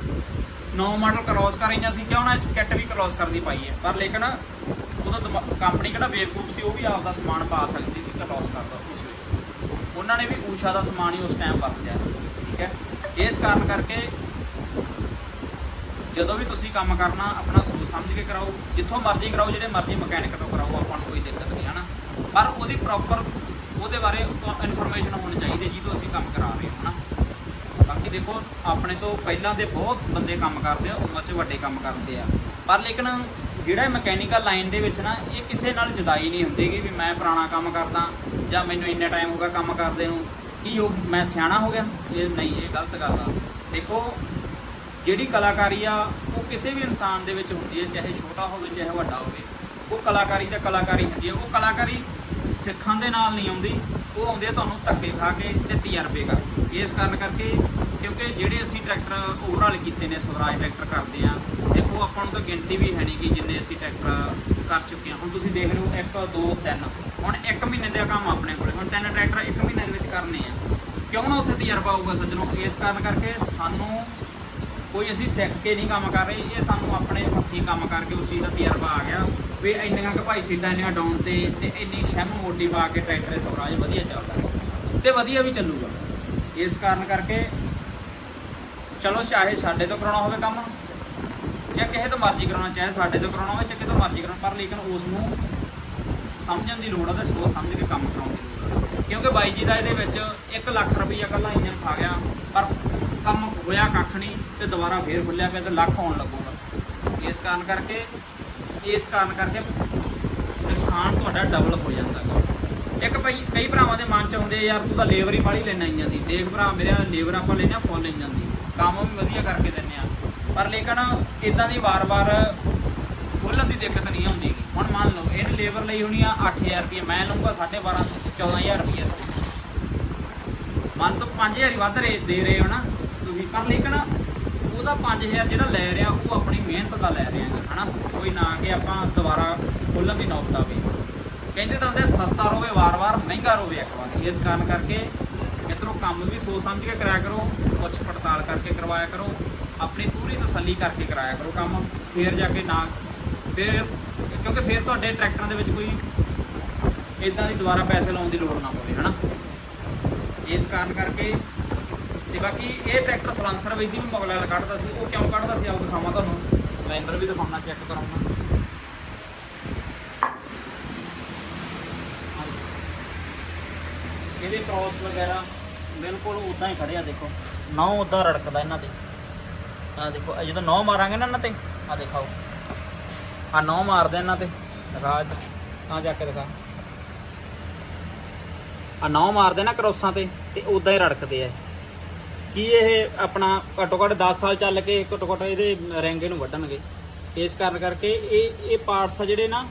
ਨੌ ਮਾਡਲ ਕ੍ਰੋਸ ਕਰ ਰਹੀਆਂ ਸੀ, ਕਿਉਂ ਨਾ ਕਿੱਟ ਵੀ ਕ੍ਰੋਸ ਕਰਦੀ ਪਾਈ ਹੈ। ਪਰ ਲੇਕਿਨ ਉਹਦਾ ਕੰਪਨੀ ਕਿਹੜਾ ਬੇਵਕੂਫ ਸੀ, ਉਹ ਵੀ ਆਪਦਾ ਸਮਾਨ ਪਾ ਸਕਦੀ ਸੀ ਕ੍ਰੋਸ ਕਰਦਾ ਉਸ ਵਿੱਚ। ਉਹਨਾਂ ਨੇ ਵੀ ਊਸ਼ਾ ਦਾ ਸਮਾਨ ਹੀ ਉਸ ਟਾਈਮ ਵਰਤਿਆ, ਠੀਕ ਹੈ। ਇਸ ਕਾਰਨ ਕਰਕੇ ਜਦੋਂ ਵੀ ਤੁਸੀਂ ਕੰਮ ਕਰਨਾ, ਆਪਣਾ ਸੋਚ ਸਮਝ ਕੇ ਕਰਾਓ। ਜਿੱਥੋਂ ਮਰਜ਼ੀ ਕਰਾਓ, ਜਿਹੜੇ ਮਰਜ਼ੀ ਮਕੈਨਿਕ ਤੋਂ ਕਰਾਓ, ਆਪਾਂ ਨੂੰ ਕੋਈ ਦਿੱਕਤ ਨਹੀਂ, ਹਨਾ? ਪਰ ਉਹਦੀ ਪ੍ਰੋਪਰ ਉਹਦੇ ਬਾਰੇ ਇਨਫੋਰਮੇਸ਼ਨ ਹੋਣੀ ਚਾਹੀਦੀ ਹੈ ਜਿਹਦੋਂ ਅਸੀਂ ਕੰਮ ਕਰਾ ਰਹੇ ਹਾਂ, ਹਨਾ? ਬਾਕੀ ਦੇਖੋ, ਆਪਣੇ ਤੋਂ ਪਹਿਲਾਂ ਦੇ ਬਹੁਤ ਬੰਦੇ ਕੰਮ ਕਰਦੇ ਆ, ਉਮਰ 'ਚ ਵੱਡੇ ਕੰਮ ਕਰਦੇ ਆ। ਪਰ ਲੇਕਿਨ ਜਿਹੜਾ ਮਕੈਨੀਕਲ ਲਾਈਨ ਦੇ ਵਿੱਚ ਨਾ, ਇਹ ਕਿਸੇ ਨਾਲ ਜੁਦਾਈ ਨਹੀਂ ਹੁੰਦੀ ਗੀ ਵੀ ਮੈਂ ਪੁਰਾਣਾ ਕੰਮ ਕਰਦਾ, ਜਾਂ ਮੈਨੂੰ ਇੰਨਾ ਟਾਈਮ ਹੋ ਗਿਆ ਕੰਮ ਕਰਦੇ ਨੂੰ। ਕਿ ਉਹ, ਮੈਂ ਸਿਆਣਾ ਹੋ ਗਿਆ? ਇਹ ਨਹੀਂ, ਇਹ ਗਲਤ ਗੱਲ ਆ। ਦੇਖੋ ਜਿਹੜੀ ਕਲਾਕਾਰੀ ਆ, ਉਹ ਕਿਸੇ ਵੀ ਇਨਸਾਨ ਦੇ ਵਿੱਚ ਹੁੰਦੀ ਹੈ, ਚਾਹੇ ਛੋਟਾ ਹੋਵੇ, ਚਾਹੇ ਵੱਡਾ ਹੋਵੇ, ਉਹ ਕਲਾਕਾਰੀ ਤਾਂ ਕਲਾਕਾਰੀ ਹੁੰਦੀ ਹੈ। ਉਹ ਕਲਾਕਾਰੀ ਸਿੱਖਣ ਦੇ ਨਾਲ ਨਹੀਂ ਆਉਂਦੀ, ਉਹ ਆਉਂਦੀ ਹੈ ਤੁਹਾਨੂੰ ਧੱਕੇ ਖਾ ਕੇ ਤੇ ਤਜਰਬੇ ਕਰਕੇ। ਇਸ ਕਾਰਨ ਕਰਕੇ ਕਿਉਂਕਿ ਜਿਹੜੇ ਅਸੀਂ ਟਰੈਕਟਰ ਓਵਰਆਲ ਕੀਤੇ ਨੇ, ਸਵਰਾਜ ਟਰੈਕਟਰ ਕਰਦੇ ਆ, ਤੇ ਉਹ ਆਪਾਂ ਨੂੰ ਤਾਂ ਗਿਣਤੀ ਵੀ ਹੈ ਨਹੀਂ ਕਿ ਜਿੰਨੇ ਅਸੀਂ ਟਰੈਕਟਰ ਕਰ ਚੁੱਕੇ ਹਾਂ ਹੁਣ ਤੁਸੀਂ ਦੇਖ ਲਓ 1 2 3 ਹੁਣ 1 ਮਹੀਨੇ ਦਾ ਕੰਮ ਆਪਣੇ ਕੋਲੇ। ਹੁਣ ਤਿੰਨ ਟਰੈਕਟਰ 1 ਮਹੀਨੇ ਦੇ ਵਿੱਚ ਕਰਨੇ ਆ। ਕਿਉਂ ਨਾ ਉੱਥੇ ਤਜਰਬਾ ਆਊਗਾ ਸੱਜਣੋ? ਇਸ ਕਾਰਨ ਕਰਕੇ ਸਾਨੂੰ ਕੋਈ ਅਸੀਂ ਸਿੱਖ ਕੇ ਨਹੀਂ ਕੰਮ ਕਰ ਰਹੇ, ਇਹ ਸਾਨੂੰ ਆਪਣੇ ਹੱਥੀਂ ਕੰਮ ਕਰਕੇ ਉਸ ਚੀਜ਼ ਦਾ ਤਜਰਬਾ ਆ ਗਿਆ। ਵੀ ਇੰਨੀਆਂ ਕੁ ਭਾਈ ਸੀਟਾਂ ਇੰਨੀਆਂ ਡਾਊਨ ਤੇ ਤੇ ਇੰਨੀ ਸ਼ੈਮ ਮੋਟੀ ਪਾ ਕੇ ਟਰੈਕਟਰ ਸਵਰਾਜ ਵਧੀਆ ਚੱਲਦਾ ਤੇ ਵਧੀਆ ਵੀ ਚੱਲੂਗਾ। ਇਸ ਕਾਰਨ ਕਰਕੇ ਚਲੋ ਚਾਹੇ ਸਾਡੇ ਤੋਂ ਕਰਾਉਣਾ ਹੋਵੇ ਕੰਮ, ਜਾਂ ਕਿਸੇ ਤੋਂ ਮਰਜ਼ੀ ਕਰਾਉਣਾ, ਚਾਹੇ ਸਾਡੇ ਤੋਂ ਕਰਾਉਣਾ ਹੋਵੇ, ਚਾਹੇ ਕਿਸੇ ਤੋਂ ਮਰਜ਼ੀ ਕਰਾਉਣਾ, ਪਰ ਲੇਕਿਨ ਉਸ ਨੂੰ ਸਮਝਣ ਦੀ ਲੋੜ ਆ ਤੇ ਸੋਚ ਸਮਝ ਕੇ ਕੰਮ ਕਰਾਉਣ ਦੀ ਲੋੜ ਆ। ਕਿਉਂਕਿ ਬਾਈ ਜੀ ਦਾ ਇਹਦੇ ਵਿੱਚ 1 ਲੱਖ ਰੁਪਈਆ ਕੱਲਾ ਇੰਜਨ ਖਾ ਗਿਆ, ਪਰ ਹੋਇਆ, ਕੱਖ ਨਹੀਂ ਤੇ ਦੁਬਾਰਾ ਫੇਰ ਖੁੱਲਿਆ ਪਿਆ ਤੇ ਲੱਖ ਆਉਣ ਲੱਗੂਗਾ ਇਸ ਕਾਰਨ ਕਰਕੇ, ਇਸ ਕਾਰਨ ਕਰਕੇ ਨੁਕਸਾਨ ਤੁਹਾਡਾ ਡਬਲ ਹੋ ਜਾਂਦਾ। ਗਾ ਇੱਕ ਭਾਈ, ਕਈ ਭਰਾਵਾਂ ਦੇ ਮਨ ਚ ਆਉਂਦੇ ਯਾਰ ਤੂੰ ਤਾਂ ਲੇਬਰ ਹੀ ਬਾਹਲੀ ਲੈਣਾ ਹੀ ਜਾਂਦੀ। ਦੇਖ ਭਰਾ, ਮੇਰੇ ਲੇਬਰ ਆਪਾਂ ਲੈਣਾ ਫੁੱਲ ਇੰਜਾਂ ਜਾਂਦੀ ਕੰਮ ਵੀ ਵਧੀਆ ਕਰਕੇ ਦਿੰਦੇ ਆ ਪਰ ਲੇਕਿਨ ਇਦਾਂ ਦੀ ਵਾਰ-ਵਾਰ ਖੋਲਣ ਦੀ ਦਿੱਕਤ ਨਹੀਂ ਹੁੰਦੀ ਹੁਣ ਮੰਨ ਲਓ, ਇਹਨੇ ਲੇਬਰ ਲਈ ਹੋਣੀ ਆ 8000 ਰੁਪਏ ਮੈਂ ਲਊਂਗਾ 12.5 14000 ਰੁਪਏ ਮਨ ਤੋਂ 5000 ਹੀ ਵੱਧ ਰੇ ਦੇ ਰਹੇ ਹੋ ਨਾ। ਤੁਸੀਂ ਪਰ ਲੇਕਿਨ ਉਹਦਾ 5000 ਜਿਹੜਾ ਲੈ ਰਿਹਾ, ਉਹ ਆਪਣੀ ਮਿਹਨਤ ਦਾ ਲੈ ਰਿਹਾ ਹੈ ਹਨਾ? ਕੋਈ ਨਾ ਕਿ ਆਪਾਂ ਦੁਬਾਰਾ ਖੋਲਣ ਦੀ ਨੌਬਤ ਆਵੇ। ਕਹਿੰਦੇ ਤਾਂ ਹੁੰਦੇ ਸਸਤਾ ਰੋਵੇ, ਵਾਰ-ਵਾਰ ਮਹਿੰਗਾ ਰੋਵੇ ਇੱਕ ਵਾਰ। ਇਸ ਕਾਰਨ ਕਰਕੇ ਮਿੱਤਰੋ, ਕੰਮ ਵੀ ਸੋਚ ਸਮਝ ਕੇ ਕਰਾਇਆ ਕਰੋ, ਪੁੱਛ ਪੜਤਾਲ ਕਰਕੇ ਕਰਵਾਇਆ ਕਰੋ, ਆਪਣੀ ਪੂਰੀ ਤਸੱਲੀ ਕਰਕੇ ਕਰਾਇਆ ਕਰੋ ਕੰਮ। ਫੇਰ ਜਾ ਕੇ ਨਾ, ਫਿਰ, ਕਿਉਂਕਿ ਫਿਰ ਤੁਹਾਡੇ ਟਰੈਕਟਰਾਂ ਦੇ ਵਿੱਚ ਕੋਈ ਇਦਾਂ ਦੀ ਦੁਬਾਰਾ ਪੈਸੇ ਲਾਉਣ ਦੀ ਲੋੜ ਨਾ ਪਵੇ, ਹਨਾ? ਇਸ ਕਾਰਨ ਕਰਕੇ ਤੇ ਬਾਕੀ ਇਹ ਟਰੈਕਟਰ ਸਲੈਂਸਰ ਵਿੱਚ ਦੀ ਵੀ ਮੁਗਲ ਕੱਢਦਾ ਸੀ, ਉਹ ਕਿਉਂ ਕੱਢਦਾ ਸੀ ਆਓ ਦਿਖਾਵਾਂ ਤੁਹਾਨੂੰ। ਸਿਲੰਡਰ ਵੀ ਦਿਖਾਉਣਾ ਚੈੱਕ ਕਰਾਉਣਾ ਇਹਦੇ ਕ੍ਰੋਸ ਵਗੈਰਾ ਬਿਲਕੁਲ ਉਦਾਂ ਹੀ ਖੜਿਆ ਦੇਖੋ। ਨੌ ਉਦਾਂ ਰੜਕਦਾ ਇਹਨਾਂ ਤੇ। ਆ ਦੇਖੋ, ਇਹ ਜਦੋਂ ਨੌ ਮਾਰਾਂਗੇ ਨਾ ਇਹਨਾਂ ਤੇ ਆ ਦਿਖਾਓ। ਆ ਨੌ ਮਾਰਦੇ ਇਹਨਾਂ ਤੇ ਦਿਖਾ ਤਾਂ ਜਾ ਕੇ ਦਿਖਾ। ਆ ਨੌ ਮਾਰਦੇ ਨਾ ਕਰੋਸਾਂ ਤੇ ਤੇ ਉਦਾਂ ਹੀ ਰੜਕਦੇ ਆ ਕੀ ਇਹ ਆਪਣਾ ਘੱਟੋ ਘੱਟ 10 ਸਾਲ ਚੱਲ ਕੇ ਘੱਟੋ ਘੱਟ ਇਹਦੇ ਰੈਂਗੇ ਨੂੰ ਵੱਢਣਗੇ? ਇਸ ਕਾਰਨ ਕਰਕੇ ਇਹ ਇਹ ਪਾਰਟਸ ਆ ਜਿਹੜੇ ਨਾ,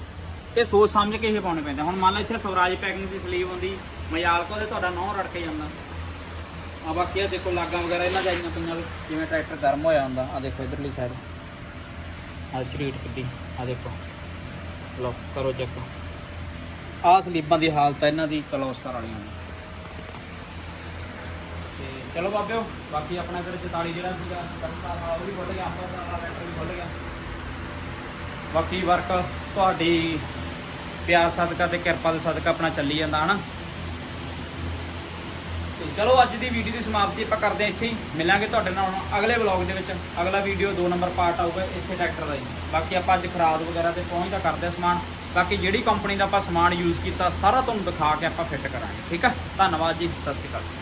ਇਹ ਸੋਚ ਸਮਝ ਕੇ ਇਹ ਪਾਉਣੇ ਪੈਂਦੇ ਹੁਣ ਮੰਨ ਲਓ ਇੱਥੇ ਸਵਰਾਜ ਪੈਕਿੰਗ ਦੀ ਸਲੀਵ ਹੁੰਦੀ ਮਜਾਲ ਕੋ ਤੁਹਾਡਾ ਨੌ ਰੜ ਕੇ ਜਾਂਦਾ। ਆ ਬਾਕੀ ਆ ਦੇਖੋ ਲਾਗਾਂ ਵਗੈਰਾ ਇਹਨਾਂ ਦੇ ਆਈਆਂ ਪਈਆਂ ਜਿਵੇਂ ਟਰੈਕਟਰ ਗਰਮ ਹੋਇਆ ਹੁੰਦਾ, ਆ ਦੇਖੋ ਇਧਰਲੀ ਸਾਈਡ ਆ ਝਰੀਟ ਕੱਢੀ ਆ ਦੇਖੋ। ਲਓ, ਕਰੋ ਚੈੱਕ ਆ ਸਲੀਬਾਂ ਦੀ ਹਾਲਤ ਆ, ਇਹਨਾਂ ਦੀ ਕਲੋਸਟਰ ਵਾਲੀਆਂ ਦੀ। ਤੇ ਚਲੋ ਬਾਬਿਓ, ਬਾਕੀ ਆਪਣਾ ਫਿਰ 44 ਜਿਹੜਾ ਸੀਗਾ ਕਰਤਾ ਵਾਲਾ ਉਹ ਵੀ ਖੁੱਲ ਗਿਆ ਆਪਾਂ ਵਾਲਾ ਟਰੈਕਟਰ ਵੀ ਖੁੱਲ ਗਿਆ। ਬਾਕੀ ਵਰਕ ਤੁਹਾਡੀ ਪਿਆਰ ਸਦਕਾ ਤੇ ਕਿਰਪਾ ਦੇ ਸਦਕਾ ਆਪਣਾ ਚੱਲੀ ਜਾਂਦਾ, ਹਨਾ? ਤੇ ਚਲੋ ਅੱਜ ਦੀ ਵੀਡੀਓ ਦੀ ਸਮਾਪਤੀ ਆਪਾਂ ਕਰਦੇ ਹਾਂ ਇੱਥੇ ਹੀ। ਮਿਲਾਂਗੇ ਤੁਹਾਡੇ ਨਾਲ ਹੁਣ ਅਗਲੇ ਵਲੌਗ ਦੇ ਵਿੱਚ। ਅਗਲਾ ਵੀਡੀਓ 2 ਨੰਬਰ ਪਾਰਟ ਆਊਗਾ ਇਸੇ ਟਰੈਕਟਰ ਦਾ ਹੀ। ਬਾਕੀ ਆਪਾਂ ਅੱਜ ਖਰਾਦ ਵਗੈਰਾ ਤੇ ਪਹੁੰਚਦਾ ਕਰਦੇ ਹਾਂ ਸਮਾਨ। ਬਾਕੀ ਜਿਹੜੀ ਕੰਪਨੀ ਦਾ ਆਪਾਂ ਸਮਾਨ ਯੂਜ਼ ਕੀਤਾ, ਸਾਰਾ ਤੁਹਾਨੂੰ ਦਿਖਾ ਕੇ ਆਪਾਂ ਫਿੱਟ ਕਰਾਂਗੇ। ਠੀਕ ਆ? ਧੰਨਵਾਦ ਜੀ, ਸਤਿ ਸ਼੍ਰੀ ਅਕਾਲ।